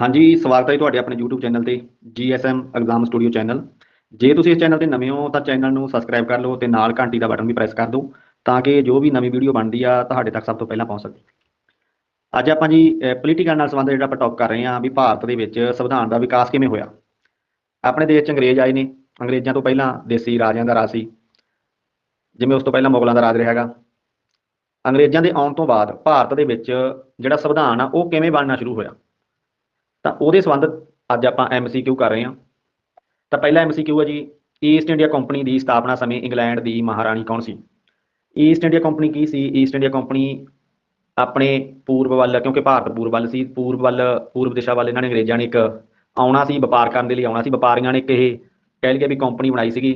ਹਾਂਜੀ, ਸਵਾਗਤ ਹੈ ਜੀ ਤੁਹਾਡੇ ਆਪਣੇ YouTube ਚੈਨਲ ਤੇ GSM ਐਗਜ਼ਾਮ ਸਟੂਡੀਓ ਚੈਨਲ। ਜੇ ਤੁਸੀਂ ਇਸ ਚੈਨਲ ਤੇ ਨਵੇਂ ਹੋ, ਤਾਂ ਚੈਨਲ ਨੂੰ ਸਬਸਕ੍ਰਾਈਬ ਕਰ ਲਓ ਤੇ ਨਾਲ ਘੰਟੀ ਦਾ ਬਟਨ ਵੀ ਪ੍ਰੈਸ ਕਰ ਦਿਓ, ਤਾਂ ਕਿ ਜੋ ਵੀ ਨਵੀਂ ਵੀਡੀਓ ਬਣਦੀ ਆ, ਤੁਹਾਡੇ ਤੱਕ ਸਭ ਤੋਂ ਪਹਿਲਾਂ ਪਹੁੰਚ ਸਕੇ। ਅੱਜ ਆਪਾਂ ਜੀ ਪੋਲੀਟੀਕਲ ਨਾਲ ਸੰਬੰਧਿਤ ਜਿਹੜਾ ਆਪਾਂ ਟੌਪ ਕਰ ਰਹੇ ਹਾਂ, ਵੀ ਭਾਰਤ ਦੇ ਵਿੱਚ ਸੰਵਿਧਾਨ ਦਾ ਵਿਕਾਸ ਕਿਵੇਂ ਹੋਇਆ? ਆਪਣੇ ਦੇਸ਼ 'ਚ ਅੰਗਰੇਜ਼ ਆਏ ਨੇ, ਅੰਗਰੇਜ਼ਾਂ ਤੋਂ ਪਹਿਲਾਂ ਦੇਸੀ ਰਾਜਿਆਂ ਦਾ ਰਾਜ ਸੀ, ਜਿਵੇਂ ਉਸ ਤੋਂ ਪਹਿਲਾਂ ਮੁਗਲਾਂ ਦਾ ਰਾਜ ਰਿਹਾ ਹੈਗਾ। ਅੰਗਰੇਜ਼ਾਂ ਦੇ ਆਉਣ ਤੋਂ ਬਾਅਦ ਭਾਰਤ ਦੇ ਵਿੱਚ ਜਿਹੜਾ ਸੰਵਿਧਾਨ ਆ, ਉਹ ਕਿਵੇਂ ਬਣਨਾ ਸ਼ੁਰੂ ਹੋਇਆ? ਤਾਂ ਉਹਦੇ ਸੰਬੰਧ ਅੱਜ ਆਪਾਂ ਐਮਸੀਕਿਊ ਕਰ ਰਹੇ ਹਾਂ। ਤਾਂ ਪਹਿਲਾ ਐਮਸੀਕਿਊ ਹੈ ਜੀ ਈਸਟ ਇੰਡੀਆ ਕੰਪਨੀ ਦੀ ਸਥਾਪਨਾ ਸਮੇਂ ਇੰਗਲੈਂਡ ਦੀ ਮਹਾਰਾਣੀ ਕੌਣ ਸੀ? ਈਸਟ ਇੰਡੀਆ ਕੰਪਨੀ ਕੀ ਸੀ? ਈਸਟ ਇੰਡੀਆ ਕੰਪਨੀ ਆਪਣੇ ਪੂਰਬ ਵੱਲ, ਕਿਉਂਕਿ ਭਾਰਤ ਪੂਰਬ ਵੱਲ ਸੀ ਪੂਰਬ ਵੱਲ ਪੂਰਬ ਦਿਸ਼ਾ ਵੱਲ ਇਹਨਾਂ ਨੇ ਅੰਗਰੇਜ਼ਾਂ ਨੇ ਇੱਕ ਆਉਣਾ ਸੀ, ਵਪਾਰ ਕਰਨ ਦੇ ਲਈ ਆਉਣਾ ਸੀ। ਵਪਾਰੀਆਂ ਨੇ ਇੱਕ ਇਹ ਕਹਿ ਲਈਏ ਵੀ ਕੰਪਨੀ ਬਣਾਈ ਸੀਗੀ,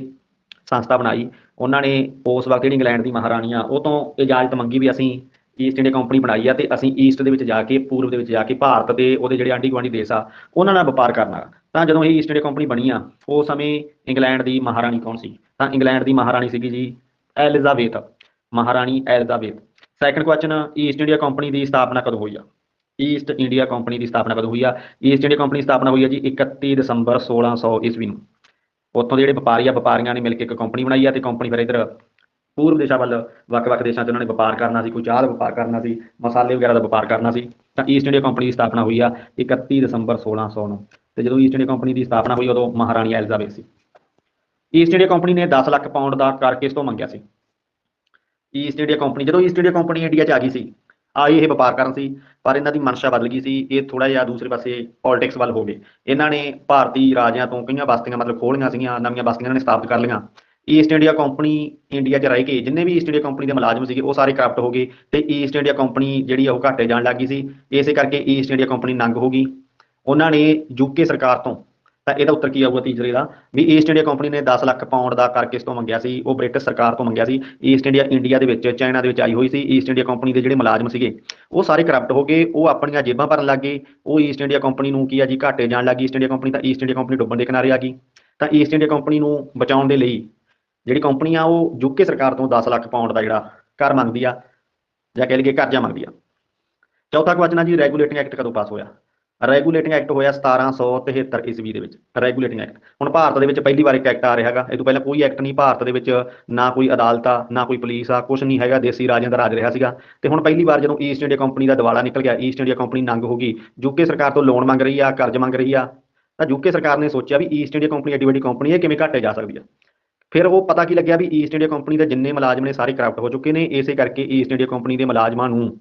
ਸੰਸਥਾ ਬਣਾਈ। ਉਹਨਾਂ ਨੇ ਉਸ ਵਕਤ ਜਿਹੜੀ ਇੰਗਲੈਂਡ ਦੀ ਮਹਾਰਾਣੀ ਆ, ਉਹ ਤੋਂ ਇਜਾਜ਼ਤ ਮੰਗੀ ਵੀ ਅਸੀਂ ਈਸਟ ਇੰਡੀਆ ਕੰਪਨੀ ਬਣਾਈ ਆ ਤੇ ਅਸੀਂ ਈਸਟ ਦੇ ਵਿੱਚ ਜਾ ਕੇ, ਪੂਰਬ ਦੇ ਵਿੱਚ ਜਾ ਕੇ, ਭਾਰਤ ਦੇ ਉਹਦੇ ਜਿਹੜੇ ਆਂਢੀ ਗੁਆਂਢੀ ਦੇਸ਼ ਆ, ਉਹਨਾਂ ਨਾਲ ਵਪਾਰ ਕਰਨਾ ਤਾਂ ਜਦੋਂ ਇਹ ਈਸਟ ਇੰਡੀਆ ਕੰਪਨੀ ਬਣੀ ਆ ਉਸ ਸਮੇਂ ਇੰਗਲੈਂਡ ਦੀ ਮਹਾਰਾਣੀ ਕੌਣ ਸੀ? ਤਾਂ ਇੰਗਲੈਂਡ ਦੀ ਮਹਾਰਾਣੀ ਸੀਗੀ ਜੀ ਐਲਿਜ਼ਾਬੇਥ ਮਹਾਰਾਣੀ Elizabeth second question East India Company ਦੀ ਸਥਾਪਨਾ ਕਦੋਂ ਹੋਈ ਆ? ਈਸਟ ਇੰਡੀਆ ਕੰਪਨੀ ਦੀ ਸਥਾਪਨਾ ਕਦੋਂ ਹੋਈ ਆ? ਈਸਟ ਇੰਡੀਆ ਕੰਪਨੀ ਦੀ ਸਥਾਪਨਾ ਹੋਈ ਆ ਜੀ 31 ਦਸੰਬਰ 1600 ਈਸਵੀ ਨੂੰ। ਉੱਥੋਂ ਦੇ ਜਿਹੜੇ ਵਪਾਰੀ ਆ, ਵਪਾਰੀਆਂ ਨੇ ਮਿਲ ਕੇ ਇੱਕ ਕੰਪਨੀ ਬਣਾਈ ਆ ਤੇ ਕੰਪਨੀ ਫਿਰ ਇਧਰ ਪੂਰਬ ਦੇਸ਼ਾਂ ਵੱਲ ਵੱਖ-ਵੱਖ ਦੇਸ਼ਾਂ 'ਚ ਉਹਨਾਂ ਨੇ ਵਪਾਰ ਕਰਨਾ ਸੀ, ਕੋਈ ਚਾਹ ਦਾ ਵਪਾਰ ਕਰਨਾ ਸੀ, ਮਸਾਲੇ ਵਗੈਰਾ ਦਾ ਵਪਾਰ ਕਰਨਾ ਸੀ, ਤਾਂ ਈਸਟ ਇੰਡੀਆ ਕੰਪਨੀ ਦੀ ਸਥਾਪਨਾ ਹੋਈ ਆ 31 ਦਸੰਬਰ 1600 ਨੂੰ, ਤੇ ਜਦੋਂ ਈਸਟ ਇੰਡੀਆ ਕੰਪਨੀ ਦੀ ਸਥਾਪਨਾ ਹੋਈ, ਉਦੋਂ ਮਹਾਰਾਣੀ ਐਲਿਜ਼ਾਬੇਥ ਸੀ। ਈਸਟ ਇੰਡੀਆ ਕੰਪਨੀ ਨੇ 10 ਲੱਖ ਪਾਉਂਡ ਦਾ ਕਰ ਕਿਸ ਤੋਂ ਮੰਗਿਆ ਸੀ। ਈਸਟ ਇੰਡੀਆ ਕੰਪਨੀ ਜਦੋਂ ਈਸਟ ਇੰਡੀਆ ਕੰਪਨੀ ਇੰਡੀਆ 'ਚ ਆ ਗਈ ਸੀ ਆਈ ਇਹ ਵਪਾਰ ਕਰਨ ਸੀ, ਪਰ ਇਹਨਾਂ ਦੀ ਮਨਸ਼ਾ ਬਦਲ ਗਈ ਸੀ, ਇਹ ਥੋੜਾ ਜਿਹਾ ਦੂਸਰੇ ਪਾਸੇ ਪੋਲਿਟਿਕਸ ਵੱਲ ਹੋ ਗਏ। ਇਹਨਾਂ ਨੇ ਭਾਰਤੀ ਰਾਜਿਆਂ ਤੋਂ ਕਈਆਂ ਬਸਤੀਆਂ ਮਤਲਬ ਖੋਲੀਆਂ ਸੀਗੀਆਂ, ਨਵੀਆਂ ਬਸਤੀਆਂ ਇਹਨਾਂ ਨੇ ਸਥਾਪਿਤ ਕਰ ਲਈਆਂ। ਈਸਟ ਇੰਡੀਆ ਕੰਪਨੀ ਇੰਡੀਆ 'ਚ ਰਹਿ ਕੇ ਜਿੰਨੇ ਵੀ ਈਸਟ ਇੰਡੀਆ ਕੰਪਨੀ ਦੇ ਮੁਲਾਜ਼ਮ ਸੀਗੇ ਉਹ ਸਾਰੇ ਕਰਪਟ ਹੋ ਗਏ ਤੇ ਈਸਟ ਇੰਡੀਆ ਕੰਪਨੀ ਜਿਹੜੀ ਆ ਉਹ ਘਾਟੇ ਜਾਣ ਲੱਗ ਗਈ ਸੀ ਇਸੇ ਕਰਕੇ ਈਸਟ ਇੰਡੀਆ ਕੰਪਨੀ ਨੰਗ ਹੋ ਗਈ ਉਹਨਾਂ ਨੇ ਯੂਕੇ ਸਰਕਾਰ ਤੋਂ ਤਾਂ ਇਹਦਾ ਉੱਤਰ ਕੀ ਆਊਗਾ ਤੀਸਰੇ ਦਾ ਵੀ ਈਸਟ ਇੰਡੀਆ ਕੰਪਨੀ ਨੇ 10 ਲੱਖ ਪਾਉਂਡ ਦਾ ਕਰ ਕਿਸ ਤੋਂ ਮੰਗਿਆ ਸੀ ਉਹ ਬ੍ਰਿਟਿਸ਼ ਸਰਕਾਰ ਤੋਂ ਮੰਗਿਆ ਸੀ ਈਸਟ ਇੰਡੀਆ ਇੰਡੀਆ ਦੇ ਵਿੱਚ ਚਾਈਨਾ ਦੇ ਵਿੱਚ ਆਈ ਹੋਈ ਸੀ ਈਸਟ ਇੰਡੀਆ ਕੰਪਨੀ ਦੇ ਜਿਹੜੇ ਮੁਲਾਜ਼ਮ ਸੀਗੇ ਉਹ ਸਾਰੇ ਕਰਪਟ ਹੋ ਗਏ ਉਹ ਆਪਣੀਆਂ ਜੇਬਾਂ ਭਰਨ ਲੱਗ ਗਏ ਉਹ ਈਸਟ ਇੰਡੀਆ ਕੰਪਨੀ ਨੂੰ ਕੀ ਆ ਜੀ ਘਾਟੇ ਜਾਣ ਲੱਗੀ ਈਸਟ ਇੰਡੀਆ ਕੰਪਨੀ ਤਾਂ ਈਸਟ ਇੰਡੀਆ ਕੰਪਨੀ ਡੁੱਬਣ ਦੇ ਕਿਨਾਰੇ ਆ ਗਈ ਤਾਂ ਈਸਟ ਇੰਡੀਆ ਕੰਪਨੀ ਨੂੰ ਬਚਾਉਣ ਦੇ ਲਈ ਜਿਹੜੀ ਕੰਪਨੀ ਆ, ਉਹ ਯੂਕੇ ਸਰਕਾਰ ਤੋਂ 10 ਲੱਖ ਪਾਉਂਡ ਦਾ ਜਿਹੜਾ ਕਰ ਮੰਗਦੀ ਆ, ਜਾਂ ਕਹਿ ਲਈਏ ਕਰਜ਼ਾ ਮੰਗਦੀ ਆ। ਚੌਥਾ ਕੁਐਸਚਨ ਆ ਜੀ ਰੈਗੂਲੇਟਿੰਗ ਐਕਟ ਕਦੋਂ ਪਾਸ ਹੋਇਆ? ਰੈਗੂਲੇਟਿੰਗ ਐਕਟ ਹੋਇਆ 1773 ਈਸਵੀ ਦੇ ਵਿੱਚ ਰੈਗੂਲੇਟਿੰਗ ਐਕਟ ਹੁਣ ਭਾਰਤ ਦੇ ਵਿੱਚ ਪਹਿਲੀ ਵਾਰ ਇੱਕ ਐਕਟ ਆ ਰਿਹਾ ਹੈਗਾ, ਇਹ ਤੋਂ ਪਹਿਲਾਂ ਕੋਈ ਐਕਟ ਨਹੀਂ ਭਾਰਤ ਦੇ ਵਿੱਚ, ਨਾ ਕੋਈ ਅਦਾਲਤ ਆ, ਨਾ ਕੋਈ ਪੁਲਿਸ ਆ ਕੁਝ ਨਹੀਂ ਹੈਗਾ, ਦੇਸੀ ਰਾਜਾਂ ਦਾ ਰਾਜ ਰਿਹਾ ਸੀਗਾ। ਤੇ ਹੁਣ ਪਹਿਲੀ ਵਾਰ ਜਦੋਂ ਈਸਟ ਇੰਡੀਆ ਕੰਪਨੀ ਦਾ ਦਿਵਾਲਾ ਨਿਕਲ ਗਿਆ ਈਸਟ ਇੰਡੀਆ ਕੰਪਨੀ ਨੰਗ ਹੋ ਗਈ ਯੂਕੇ ਸਰਕਾਰ ਤੋਂ ਲੋਨ ਮੰਗ ਰਹੀ ਆ, ਕਰਜ਼ ਮੰਗ ਰਹੀ ਆ, ਤਾਂ ਯੂਕੇ ਸਰਕਾਰ ਨੇ ਸੋਚਿਆ ਵੀ ਈਸਟ ਇੰਡੀਆ ਕੰਪਨੀ ਐਡੀ ਵੱਡੀ ਕੰਪਨੀ ਹੈ ਕਿਵੇਂ ਘਾਟੇ ਜਾ ਸਕਦੀ ਆ? ਫਿਰ ਉਹ ਪਤਾ ਕੀ ਲੱਗਿਆ ਵੀ ਈਸਟ ਇੰਡੀਆ ਕੰਪਨੀ ਦੇ ਜਿੰਨੇ ਮੁਲਾਜ਼ਮ ਨੇ ਸਾਰੇ ਕਰਪਟ ਹੋ ਚੁੱਕੇ ਨੇ, ਇਸੇ ਕਰਕੇ ਈਸਟ ਇੰਡੀਆ ਕੰਪਨੀ ਦੇ ਮੁਲਾਜ਼ਮਾਂ ਨੂੰ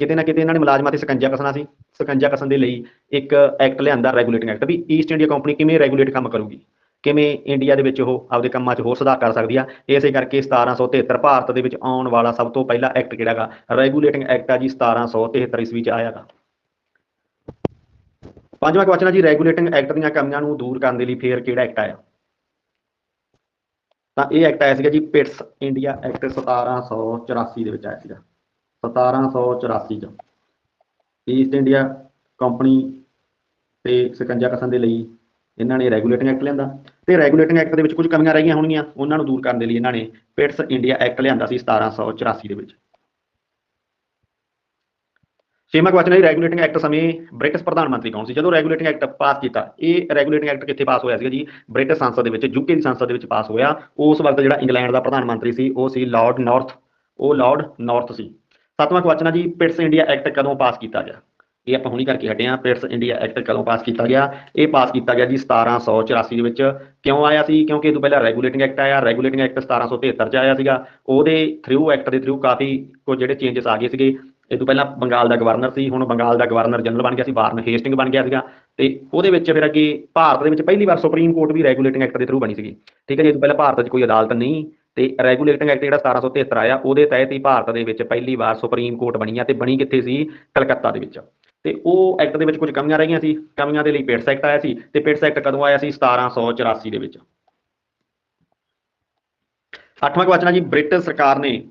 ਕਿਤੇ ਨਾ ਕਿਤੇ ਇਹਨਾਂ ਨੇ ਮੁਲਾਜ਼ਮਾਂ ਤੇ ਸਕੰਜਾ ਕਸਣਾ ਸੀ। ਸਕੰਜਾ ਕਸਣ ਦੇ ਲਈ ਇੱਕ ਐਕਟ ਲਿਆਂਦਾ ਰੈਗੂਲੇਟਿੰਗ ਐਕਟ ਵੀ ਈਸਟ ਇੰਡੀਆ ਕੰਪਨੀ ਕਿਵੇਂ ਰੈਗੂਲੇਟ ਕੰਮ ਕਰੂਗੀ? ਕਿਵੇਂ ਇੰਡੀਆ ਦੇ ਵਿੱਚ ਉਹ ਆਪਦੇ ਕੰਮਾਂ 'ਚ ਹੋਰ ਸੁਧਾਰ ਕਰ ਸਕਦੀ ਆ? ਇਸੇ ਕਰਕੇ 1773 ਭਾਰਤ ਦੇ ਵਿੱਚ ਆਉਣ ਵਾਲਾ ਸਭ ਤੋਂ ਪਹਿਲਾ ਐਕਟ ਕਿਹੜਾਗਾ ਰੈਗੂਲੇਟਿੰਗ ਐਕਟ ਆ ਜੀ 1773 ਈਸਵੀ 'ਚ ਆਇਆਗਾ ਪੰਜਵਾਂ ਕੁਐਸਚਨ ਆ ਜੀ ਰੈਗੂਲੇਟਿੰਗ ਐਕਟ ਦੀਆਂ ਕਮੀਆਂ ਨੂੰ ਦੂਰ ਕਰਨ ਦੇ ਲਈ ਫੇਰ ਕਿਹੜਾ ਐਕਟ ਆਇਆ? ਤਾਂ ਇਹ ਐਕਟ ਆਇਆ ਸੀਗਾ ਜੀ ਪਿਟਸ ਇੰਡੀਆ ਐਕਟ 1784 ਦੇ ਵਿੱਚ ਆਇਆ ਸੀਗਾ। 1784 ਚ। ਈਸਟ ਇੰਡੀਆ ਕੰਪਨੀ ਤੇ ਸਕੰਜਾ ਕਸਣ ਦੇ ਲਈ ਇਹਨਾਂ ਨੇ ਰੈਗੂਲੇਟਿੰਗ ਐਕਟ ਲਿਆਂਦਾ ਤੇ ਰੈਗੂਲੇਟਿੰਗ ਐਕਟ ਦੇ ਵਿੱਚ ਕੁਝ ਕਮੀਆਂ ਰਹੀਆਂ ਹੋਣਗੀਆਂ, ਉਹਨਾਂ ਨੂੰ ਦੂਰ ਕਰਨ ਦੇ ਲਈ ਇਹਨਾਂ ਨੇ ਪਿਟਸ ਇੰਡੀਆ ਐਕਟ ਲਿਆਂਦਾ ਸੀ 1784 ਦੇ ਵਿੱਚ। ਛੇਵਾਂ ਕੁਐਸਚਨ ਹੈ ਰੈਗੂਲੇਟਿੰਗ ਐਕਟ ਸਮੇਂ ਬ੍ਰਿਟਿਸ਼ ਪ੍ਰਧਾਨ ਮੰਤਰੀ ਕੌਣ ਸੀ? ਜਦੋਂ ਰੈਗੂਲੇਟਿੰਗ ਐਕਟ ਪਾਸ ਕੀਤਾ, ਇਹ ਰੈਗੂਲੇਟਿੰਗ ਐਕਟ ਕਿੱਥੇ ਪਾਸ ਹੋਇਆ ਸੀਗਾ ਜੀ? ਬ੍ਰਿਟਿਸ਼ ਸੰਸਦ ਦੇ ਵਿੱਚ ਯੂਕੇ ਦੀ ਸੰਸਦ ਦੇ ਵਿੱਚ ਪਾਸ ਹੋਇਆ। ਉਸ ਵਕਤ ਜਿਹੜਾ ਇੰਗਲੈਂਡ ਦਾ ਪ੍ਰਧਾਨ ਮੰਤਰੀ ਸੀ, ਉਹ ਸੀ ਲਾਰਡ ਨਾਰਥ ਉਹ ਲਾਰਡ ਨਾਰਥ ਸੀ। ਸੱਤਵਾਂ ਕੁਐਸਚਨ ਹੈ ਜੀ ਪਿਟਸ ਇੰਡੀਆ ਐਕਟ ਕਦੋਂ ਪਾਸ ਕੀਤਾ ਗਿਆ? ਇਹ ਆਪਾਂ ਹੁਣੀ ਕਰਕੇ ਹਟੇ ਆ ਪਿਟਸ ਇੰਡੀਆ ਐਕਟ ਕਦੋਂ ਪਾਸ ਕੀਤਾ ਗਿਆ? ਇਹ ਪਾਸ ਕੀਤਾ ਗਿਆ ਜੀ 1784 ਦੇ ਵਿੱਚ। ਕਿਉਂ ਆਇਆ ਸੀ? ਕਿਉਂਕਿ ਇਹ ਤੋਂ ਪਹਿਲਾਂ ਰੈਗੂਲੇਟਿੰਗ ਐਕਟ ਆਇਆ। ਰੈਗੂਲੇਟਿੰਗ ਐਕਟ 1773 ਚ ਆਇਆ ਸੀਗਾ। ਉਹਦੇ ਥਰੂ ਐਕਟ ਦੇ ਥਰੂ ਕਾਫੀ ਕੁਝ ਜਿਹੜੇ ਚੇਂਜਸ ਆ ਗਏ ਸੀਗੇ। ਇਹ ਤੋਂ ਪਹਿਲਾਂ ਬੰਗਾਲ ਦਾ ਗਵਰਨਰ ਸੀ, ਹੁਣ ਬੰਗਾਲ ਦਾ ਗਵਰਨਰ ਜਨਰਲ ਬਣ ਗਿਆ ਸੀ, ਵਾਰਨ ਹੇਸਟਿੰਗ ਬਣ ਗਿਆ ਸੀਗਾ ਤੇ ਉਹਦੇ ਵਿੱਚ ਫਿਰ ਅੱਗੇ ਭਾਰਤ ਦੇ ਵਿੱਚ ਪਹਿਲੀ ਵਾਰ ਸੁਪਰੀਮ ਕੋਰਟ ਵੀ ਰੈਗੂਲੇਟਿੰਗ ਐਕਟ ਦੇ ਥਰੂ ਬਣੀ ਸੀਗੀ, ਠੀਕ ਹੈ ਜੀ? ਇਹ ਤੋਂ ਪਹਿਲਾਂ ਭਾਰਤ 'ਚ ਕੋਈ ਅਦਾਲਤ ਨਹੀਂ, ਤੇ ਰੈਗੂਲੇਟਿੰਗ ਐਕਟ ਜਿਹੜਾ 1773 ਆਇਆ, ਉਹਦੇ ਤਹਿਤ ਹੀ ਭਾਰਤ ਦੇ ਵਿੱਚ ਪਹਿਲੀ ਵਾਰ ਸੁਪਰੀਮ ਕੋਰਟ ਬਣੀ ਆ ਤੇ ਬਣੀ ਕਿੱਥੇ ਸੀ? ਕਲਕੱਤਾ ਦੇ ਵਿੱਚ। ਤੇ ਉਹ ਐਕਟ ਦੇ ਵਿੱਚ ਕੁਝ ਕਮੀਆਂ ਰਹੀਆਂ ਸੀ, ਕਮੀਆਂ ਦੇ ਲਈ ਪਿਟਸ ਐਕਟ ਆਇਆ ਸੀ, ਤੇ ਪਿਟਸ ਐਕਟ ਕਦੋਂ ਆਇਆ ਸੀ? 1784 ਦੇ ਵਿੱਚ। ਅੱਠਵਾਂ ਕੁਐਸਚਨ ਹੈ ਜੀ, ਬ੍ਰਿਟਿਸ਼ ਸਰਕਾਰ ਨੇ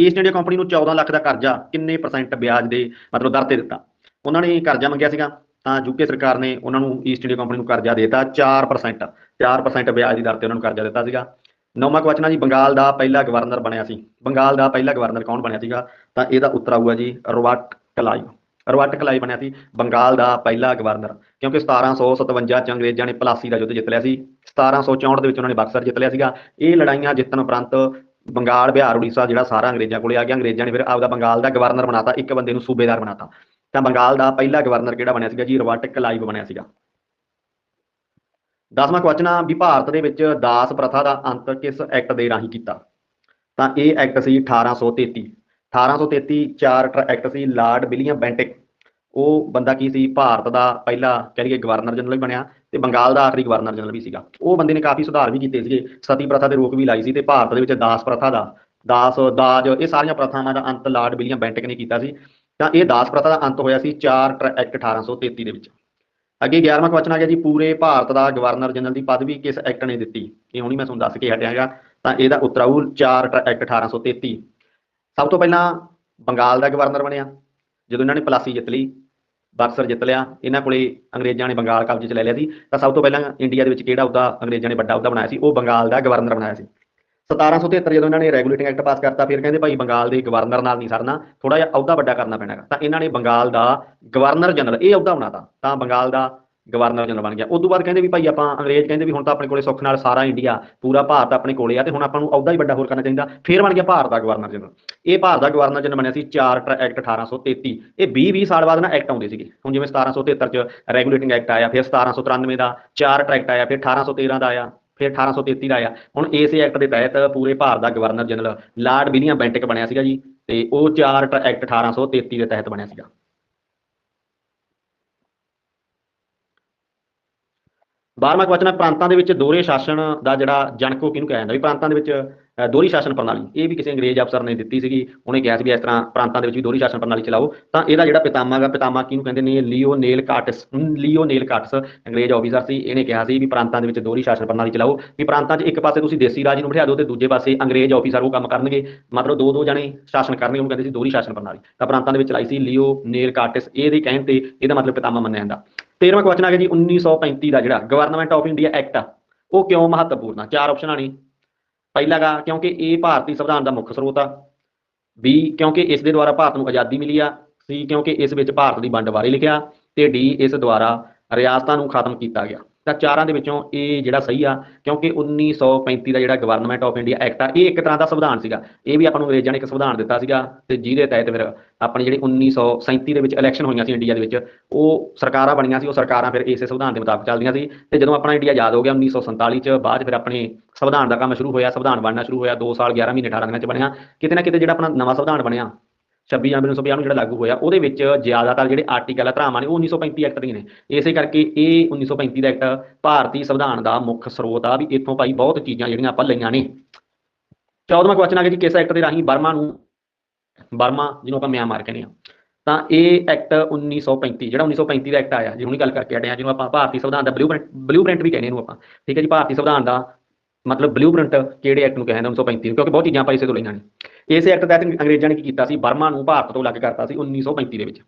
ਈਸਟ ਇੰਡੀਆ ਕੰਪਨੀ ਨੂੰ 14 ਲੱਖ ਦਾ ਕਰਜ਼ਾ ਕਿੰਨੇ ਪਰਸੈਂਟ ਵਿਆਜ ਦੇ ਮਤਲਬ ਦਰ ਤੇ ਦਿੱਤਾ। ਉਹਨਾਂ ਨੇ ਕਰਜ਼ਾ ਮੰਗਿਆ ਸੀਗਾ, ਤਾਂ ਯੂਕੇ ਸਰਕਾਰ ਨੇ ਉਹਨਾਂ ਨੂੰ ਈਸਟ ਇੰਡੀਆ ਕੰਪਨੀ ਨੂੰ ਕਰਜ਼ਾ ਦੇ ਦਿੱਤਾ 4% 4% ਵਿਆਜ ਦੀ ਦਰ ਤੇ ਉਹਨਾਂ ਨੂੰ ਕਰਜ਼ਾ ਦਿੱਤਾ ਸੀਗਾ। ਨੌਵਾਂ ਕੁਐਸਚਨ ਜੀ, ਬੰਗਾਲ ਦਾ ਪਹਿਲਾ ਗਵਰਨਰ ਬਣਿਆ ਸੀ। ਬੰਗਾਲ ਦਾ ਪਹਿਲਾ ਗਵਰਨਰ ਕੌਣ ਬਣਿਆ ਸੀਗਾ? ਤਾਂ ਇਹਦਾ ਉੱਤਰ ਆਊਗਾ ਜੀ ਰੋਬਰਟ ਕਲਾਈ। ਰਵਾਟ ਕਲਾਈ ਬਣਿਆ ਸੀ, ਬੰਗਾਲ ਦਾ ਪਹਿਲਾ ਗਵਰਨਰ। ਕਿਉਂਕਿ 1757 ਚ ਅੰਗਰੇਜ਼ਾਂ ਨੇ ਪਲਾਸੀ ਦਾ ਯੁੱਧ ਜਿੱਤ ਲਿਆ ਸੀ। 1764 ਦੇ ਵਿੱਚ ਉਹਨਾਂ ਨੇ ਬਕਸਰ ਜਿੱਤ ਲਿਆ ਸੀਗਾ। ਇਹ ਲੜਾਈਆਂ ਜਿੱਤਣ ਉਪਰੰਤ ਬੰਗਾਲ, ਬਿਹਾਰ, ਉੜੀਸਾ ਜਿਹੜਾ ਸਾਰਾ ਅੰਗਰੇਜ਼ਾਂ ਕੋਲੇ ਆ ਗਿਆ, ਅੰਗਰੇਜ਼ਾਂ ਨੇ ਫਿਰ ਆਪਦਾ ਬੰਗਾਲ ਦਾ ਗਵਰਨਰ ਬਣਾਤਾ, ਇੱਕ ਬੰਦੇ ਨੂੰ ਸੂਬੇਦਾਰ ਬਣਾਤਾ। ਤਾਂ ਬੰਗਾਲ ਦਾ ਪਹਿਲਾ ਗਵਰਨਰ ਕਿਹੜਾ ਬਣਿਆ ਸੀਗਾ ਜੀ? ਰਵਾਟ ਕਲਾਈਵ ਬਣਿਆ ਸੀਗਾ। ਦਸਵਾਂ ਕੁਐਸਚਨ ਆ, ਵੀ ਭਾਰਤ ਦੇ ਵਿੱਚ ਦਾਸ ਪ੍ਰਥਾ ਦਾ ਅੰਤ ਕਿਸ ਐਕਟ ਦੇ ਰਾਹੀਂ ਕੀਤਾ? ਤਾਂ ਇਹ ਐਕਟ ਸੀ 1833 1833 ਚਾਰਟਰ ਐਕਟ ਸੀ ਲਾਰਡ ਵਿਲੀਅਮ ਬੈਂਟਿਕ। ਉਹ ਬੰਦਾ ਕੀ ਸੀ, ਭਾਰਤ ਦਾ ਪਹਿਲਾ ਕਹਿ ਲਈਏ ਗਵਰਨਰ ਜਨਰਲ ਵੀ ਬਣਿਆ ਤੇ ਬੰਗਾਲ ਦਾ ਆਖਰੀ ਗਵਰਨਰ ਜਨਰਲ ਵੀ ਸੀਗਾ। ਉਹ ਬੰਦੇ ਨੇ ਕਾਫੀ ਸੁਧਾਰ ਵੀ ਕੀਤੇ ਸੀਗੇ। ਸਤੀ ਪ੍ਰਥਾ ਤੇ ਰੋਕ ਵੀ ਲਾਈ ਸੀ ਤੇ ਭਾਰਤ ਦੇ ਵਿੱਚ ਦਾਸ ਪ੍ਰਥਾ ਦਾ, ਦਾਸ, ਦਾਜ, ਇਹ ਸਾਰੀਆਂ ਪ੍ਰਥਾਵਾਂ ਦਾ ਅੰਤ ਲਾਰਡ ਵਿਲੀਅਮ ਬੈਂਟਿਕ ਨੇ ਕੀਤਾ ਸੀ। ਤਾਂ ਇਹ ਦਾਸ ਪ੍ਰਥਾ ਦਾ ਅੰਤ ਹੋਇਆ ਸੀ ਚਾਰਟਰ ਐਕਟ 1833 ਦੇ ਵਿੱਚ। ਅੱਗੇ 11ਵਾਂ ਕੁਐਸਚਨ ਆ ਗਿਆ ਜੀ, ਪੂਰੇ ਭਾਰਤ ਦਾ ਗਵਰਨਰ ਜਨਰਲ ਦੀ ਪਦਵੀ ਕਿਸ ਐਕਟ ਨੇ ਦਿੱਤੀ? ਇਹ ਹੁਣੀ ਮੈਂ ਤੁਹਾਨੂੰ ਦੱਸ ਕੇ ਹਟਿਆ ਹੈਗਾ ਤਾਂ ਇਹਦਾ ਉੱਤਰ ਆਊ ਚਾਰਟਰ ਐਕਟ 1833 ਸਭ ਤੋਂ ਪਹਿਲਾਂ ਬੰਗਾਲ ਦਾ ਗਵਰਨਰ ਬਣਿਆ। ਜਦੋਂ ਇਹਨਾਂ ਨੇ ਪਲਾਸੀ ਜਿੱਤ ਲਈ ਬਕਸਰ ਜਿੱਤ ਲਿਆ। ਇਹਨਾਂ ਕੋਲੇ ਅੰਗਰੇਜ਼ਾਂ ਨੇ ਬੰਗਾਲ ਕਬਜ਼ੇ 'ਚ ਲੈ ਲਿਆ ਸੀ। ਤਾਂ ਸਭ ਤੋਂ ਪਹਿਲਾਂ ਇੰਡੀਆ ਦੇ ਵਿੱਚ ਕਿਹੜਾ ਉਹਦਾ ਅੰਗਰੇਜ਼ਾਂ ਨੇ ਵੱਡਾ ਉਹਦਾ ਬਣਾਇਆ ਸੀ? ਉਹ ਬੰਗਾਲ ਦਾ ਗਵਰਨਰ ਬਣਾਇਆ ਸੀ। 1773 ਜਦੋਂ ਇਹਨਾਂ ਨੇ ਰੈਗੂਲੇਟਿੰਗ ਐਕਟ ਪਾਸ ਕਰਤਾ, ਫਿਰ ਕਹਿੰਦੇ ਭਾਈ ਬੰਗਾਲ ਦੇ ਗਵਰਨਰ ਨਾਲ ਨਹੀਂ ਸਰਨਾ ਥੋੜਾ ਜਿਹਾ ਅਹੁਦਾ ਵੱਡਾ ਕਰਨਾ ਪੈਣਾ ਗਾ। ਤਾਂ ਇਹਨਾਂ ਨੇ ਬੰਗਾਲ ਦਾ ਗਵਰਨਰ ਜਨਰਲ, ਇਹ ਅਹੁਦਾ ਬਣਾਤਾ। ਤਾਂ ਬੰਗਾਲ ਦਾ ਗਵਰਨਰ ਜਨਰਲ ਬਣ ਗਿਆ। ਉਸ ਤੋਂ ਬਾਅਦ ਕਹਿੰਦੇ ਵੀ ਭਾਈ ਆਪਾਂ ਅੰਗਰੇਜ਼ ਕਹਿੰਦੇ ਵੀ ਹੁਣ ਤਾਂ ਆਪਣੇ ਕੋਲੇ ਸੁੱਖ ਨਾਲ ਸਾਰਾ ਇੰਡੀਆ, ਪੂਰਾ ਭਾਰਤ ਆਪਣੇ ਕੋਲੇ ਆ ਤੇ ਹੁਣ ਆਪਾਂ ਨੂੰ ਅਹੁਦਾ ਹੀ ਵੱਡਾ ਹੋਰ ਕਰਨਾ ਚਾਹੀਦਾ। ਫਿਰ ਬਣ ਗਿਆ ਭਾਰਤ ਦਾ ਗਵਰਨਰ ਜਨਰਲ। ਇਹ ਭਾਰਤ ਦਾ ਗਵਰਨਰ ਜਨਰਲ ਬਣਿਆ ਸੀ ਚਾਰਟਰ ਐਕਟ 1833 ਇਹ 20 20 ਸਾਲ ਬਾਅਦ ਨਾ ਐਕਟ ਆਉਂਦੇ ਸੀਗੇ। ਹੁਣ ਜਿਵੇਂ 1773 ਚ ਰੈਗੂਲੇਟਿੰਗ ਐਕਟ ਆਇਆ, ਫਿਰ 1793 ਦਾ ਚਾਰਟਰ ਐਕਟ ਆਇਆ, ਫਿਰ 1813 ਦਾ ਆਇਆ, ਫਿਰ 1833 ਦਾ ਆਇਆ। ਹੁਣ ਇਸੇ ਐਕਟ ਦੇ ਤਹਿਤ ਪੂਰੇ ਭਾਰਤ ਦਾ governor general Lord William Bentinck ਬਣਿਆ ਸੀਗਾ ਜੀ। ਤੇ ਉਹ ਚਾਰਟਰ ਐਕਟ 1833 ਦੇ ਤਹਿਤ ਬਣਿਆ ਸੀਗਾ। ਬਾਰਵਾਂ ਕੁਐਸਚਨ ਹੈ, ਪ੍ਰਾਂਤਾਂ ਦੇ ਵਿੱਚ ਦੋਹਰੇ ਸ਼ਾਸਨ ਦਾ ਜਿਹੜਾ ਜਨਕੋ ਕਿਹਨੂੰ ਕਿਹਾ ਜਾਂਦਾ? ਵੀ ਪ੍ਰਾਂਤਾਂ ਦੇ ਵਿੱਚ ਦੋਹਰੀ ਸ਼ਾਸਨ ਪ੍ਰਣਾਲੀ। ਇਹ ਵੀ ਕਿਸੇ ਅੰਗਰੇਜ਼ ਅਫਸਰ ਨੇ ਦਿੱਤੀ ਸੀਗੀ। ਉਹਨੇ ਕਿਹਾ ਸੀ ਵੀ ਇਸ ਤਰ੍ਹਾਂ ਪ੍ਰਾਂਤਾਂ ਦੇ ਵਿੱਚ ਵੀ ਦੋਹਰੀ ਸ਼ਾਸਨ ਪ੍ਰਣਾਲੀ ਚਲਾਓ। ਤਾਂ ਇਹਦਾ ਜਿਹੜਾ ਪਿਤਾਮਾ ਗਾ ਪਿਤਾਮਾ ਕਿਹਨੂੰ ਕਹਿੰਦੇ ਨੇ? ਲੀਓਨੇਲ ਕਾਟਸ ਲੀਓਨੇਲ ਕਾਟਸ, ਅੰਗਰੇਜ਼ ਆਫੀਸਰ ਸੀ। ਇਹਨੇ ਕਿਹਾ ਸੀ ਵੀ ਪ੍ਰਾਂਤਾਂ ਦੇ ਵਿੱਚ ਦੋਹਰੀ ਸ਼ਾਸਨ ਪ੍ਰਣਾਲੀ ਚਲਾਓ। ਵੀ ਪ੍ਰਾਂਤਾਂ 'ਚ ਇੱਕ ਪਾਸੇ ਤੁਸੀਂ ਦੇਸੀ ਰਾਜ ਨੂੰ ਬਿਠਾ ਦਿਓ ਤੇ ਦੂਜੇ ਪਾਸੇ ਅੰਗਰੇਜ਼ ਆਫੀਸਰ ਉਹ ਕੰਮ ਕਰਨਗੇ। ਮਤਲਬ ਦੋ ਦੋ ਜਣੇ ਸ਼ਾਸਨ ਕਰਨਗੇ, ਉਹਨੂੰ ਕਹਿੰਦੇ ਸੀ ਦੋਹਰੀ ਸ਼ਾਸਨ ਪ੍ਰਣਾਲੀ। ਤਾਂ ਪ੍ਰਾਂਤਾਂ ਦੇ ਵਿੱਚ ਚਲਾਈ ਸੀ ਲੀਓਨੇਲ ਕਾਟਸ। ਇਹਦੇ ਕਹਿਣ ਤੇ ਇਹਦਾ ਮਤਲਬ ਪਿਤਾਮਾ ਮੰਨਿਆ ਜਾਂਦਾ। 13ਵਾਂ ਕੁਐਸਚਨ ਆ ਗਿਆ ਜੀ 1935 ਦਾ ਜਿਹੜਾ ਗਵਰਨਮੈਂਟ ਆਫ ਇੰਡੀਆ ਐਕਟ ਆ, ਉਹ ਕਿਉਂ ਮਹੱਤਵਪੂਰਨ ਆ? ਚਾਰ ਆਪਸ਼ਨਾਂ ਨੇ। ਪਹਿਲਾ ਗਾ, ਕਿਉਂਕਿ ਇਹ ਭਾਰਤੀ ਸੰਵਿਧਾਨ ਦਾ ਮੁੱਖ ਸਰੋਤ ਆ। ਬੀ, ਕਿਉਂਕਿ ਇਸ ਦੇ ਦੁਆਰਾ ਭਾਰਤ ਨੂੰ ਆਜ਼ਾਦੀ ਮਿਲੀ ਆ। ਸੀ, ਕਿਉਂਕਿ ਇਸ ਵਿੱਚ ਭਾਰਤ ਦੀ ਵੰਡ ਬਾਰੇ ਲਿਖਿਆ ਤੇ ਡੀ, ਇਸ ਦੁਆਰਾ ਰਿਆਸਤਾਂ ਨੂੰ ਖਤਮ ਕੀਤਾ ਗਿਆ। ਤਾਂ ਚਾਰਾਂ ਦੇ ਵਿੱਚੋਂ ਇਹ ਜਿਹੜਾ ਸਹੀ ਆ, ਕਿਉਂਕਿ 1935 ਦਾ ਜਿਹੜਾ ਗਵਰਨਮੈਂਟ ਆਫ ਇੰਡੀਆ ਐਕਟ ਆ, ਇਹ ਇੱਕ ਤਰ੍ਹਾਂ ਦਾ ਸੰਵਿਧਾਨ ਸੀਗਾ। ਇਹ ਵੀ ਆਪਾਂ ਨੂੰ ਅੰਗਰੇਜ਼ਾਂ ਨੇ ਇੱਕ ਸੰਵਿਧਾਨ ਦਿੱਤਾ ਸੀਗਾ ਤੇ ਜਿਹਦੇ ਤਹਿਤ ਫਿਰ ਆਪਣੀ ਜਿਹੜੀ 1937 ਦੇ ਵਿੱਚ ਇਲੈਕਸ਼ਨ ਹੋਈਆਂ ਸੀ ਇੰਡੀਆ ਦੇ ਵਿੱਚ, ਉਹ ਸਰਕਾਰਾਂ ਬਣੀਆਂ ਸੀ, ਉਹ ਸਰਕਾਰਾਂ ਫਿਰ ਇਸੇ ਸੰਵਿਧਾਨ ਦੇ ਮੁਤਾਬਕ ਚੱਲਦੀਆਂ ਸੀ ਤੇ ਜਦੋਂ ਆਪਣਾ ਇੰਡੀਆ ਆਜ਼ਾਦ ਹੋ ਗਿਆ 1947 ਚ, ਬਾਅਦ ਫਿਰ ਆਪਣੇ ਸੰਵਿਧਾਨ ਦਾ ਕੰਮ ਸ਼ੁਰੂ ਹੋਇਆ, ਸੰਵਿਧਾਨ ਬਣਨਾ ਸ਼ੁਰੂ ਹੋਇਆ 2 ਸਾਲ 11 ਮਹੀਨੇ 18 ਦਿਨਾਂ ਚ ਬਣਿਆ, ਕਿਤੇ ਨਾ ਕਿਤੇ ਜਿਹੜਾ ਆਪਣਾ ਨਵਾਂ ਸੰਵਿਧਾਨ ਬਣਿਆ 26 ਜਨਵਰੀ 1950 ਨੂੰ ਜਿਹੜਾ ਲਾਗੂ ਹੋਇਆ, ਉਹਦੇ ਵਿੱਚ ਜ਼ਿਆਦਾਤਰ ਜਿਹੜੇ ਆਰਟੀਕਲ ਆ, ਧਾਰਾਵਾਂ ਨੇ, ਉਹ 1935 ਐਕਟ ਦੀਆਂ ਨੇ। ਇਸੇ ਕਰਕੇ ਇਹ 1935 ਦਾ ਐਕਟ ਭਾਰਤੀ ਸੰਵਿਧਾਨ ਦਾ ਮੁੱਖ ਸਰੋਤ ਆ ਵੀ ਇੱਥੋਂ ਭਾਈ ਬਹੁਤ ਚੀਜ਼ਾਂ ਜਿਹੜੀਆਂ ਆਪਾਂ ਲਈਆਂ ਨੇ। 14ਵਾਂ ਕੁਐਸਚਨ ਆ ਗਿਆ ਜੀ, ਕਿਸ ਐਕਟ ਦੇ ਰਾਹੀਂ ਬਰਮਾ ਨੂੰ, ਬਰਮਾ ਜਿਹਨੂੰ ਆਪਾਂ ਮਿਆਂਮਾਰ ਕਹਿੰਦੇ ਆ। ਤਾਂ ਇਹ ਐਕਟ 1935 ਜਿਹੜਾ 1935 ਦਾ ਐਕਟ ਆਇਆ, ਜਿਹਨੂੰ ਗੱਲ ਕਰਕੇ ਹਟੇ ਆ, ਜਿਹਨੂੰ ਆਪਾਂ ਭਾਰਤੀ ਸੰਵਿਧਾਨ ਦਾ ਬਲੂ ਪ੍ਰਿੰਟ ਵੀ ਕਹਿੰਦੇ ਇਹਨੂੰ ਆਪਾਂ। ਠੀਕ ਹੈ ਜੀ, ਭਾਰਤੀ ਸੰਵਿਧਾਨ ਦਾ ਮਤਲਬ ਬਲੂਪ੍ਰਿੰਟ ਕਿਹੜੇ ਐਕਟ ਨੂੰ ਕਹਿੰਦੇ 1935 ਨੂੰ, ਕਿਉਂਕਿ ਬਹੁਤ ਚੀਜ਼ਾਂ ਆਪਾਂ ਇਸੇ ਤੋਂ ਲਈਆਂ ਨੇ। ਇਸ ਐਕਟ ਤਹਿਤ ਅੰਗਰੇਜ਼ਾਂ ਨੇ ਕੀ ਕੀਤਾ ਸੀ? ਬਰਮਾ ਨੂੰ ਭਾਰਤ ਤੋਂ ਅਲੱਗ ਕਰਤਾ ਸੀ 1935 ਦੇ ਵਿੱਚ।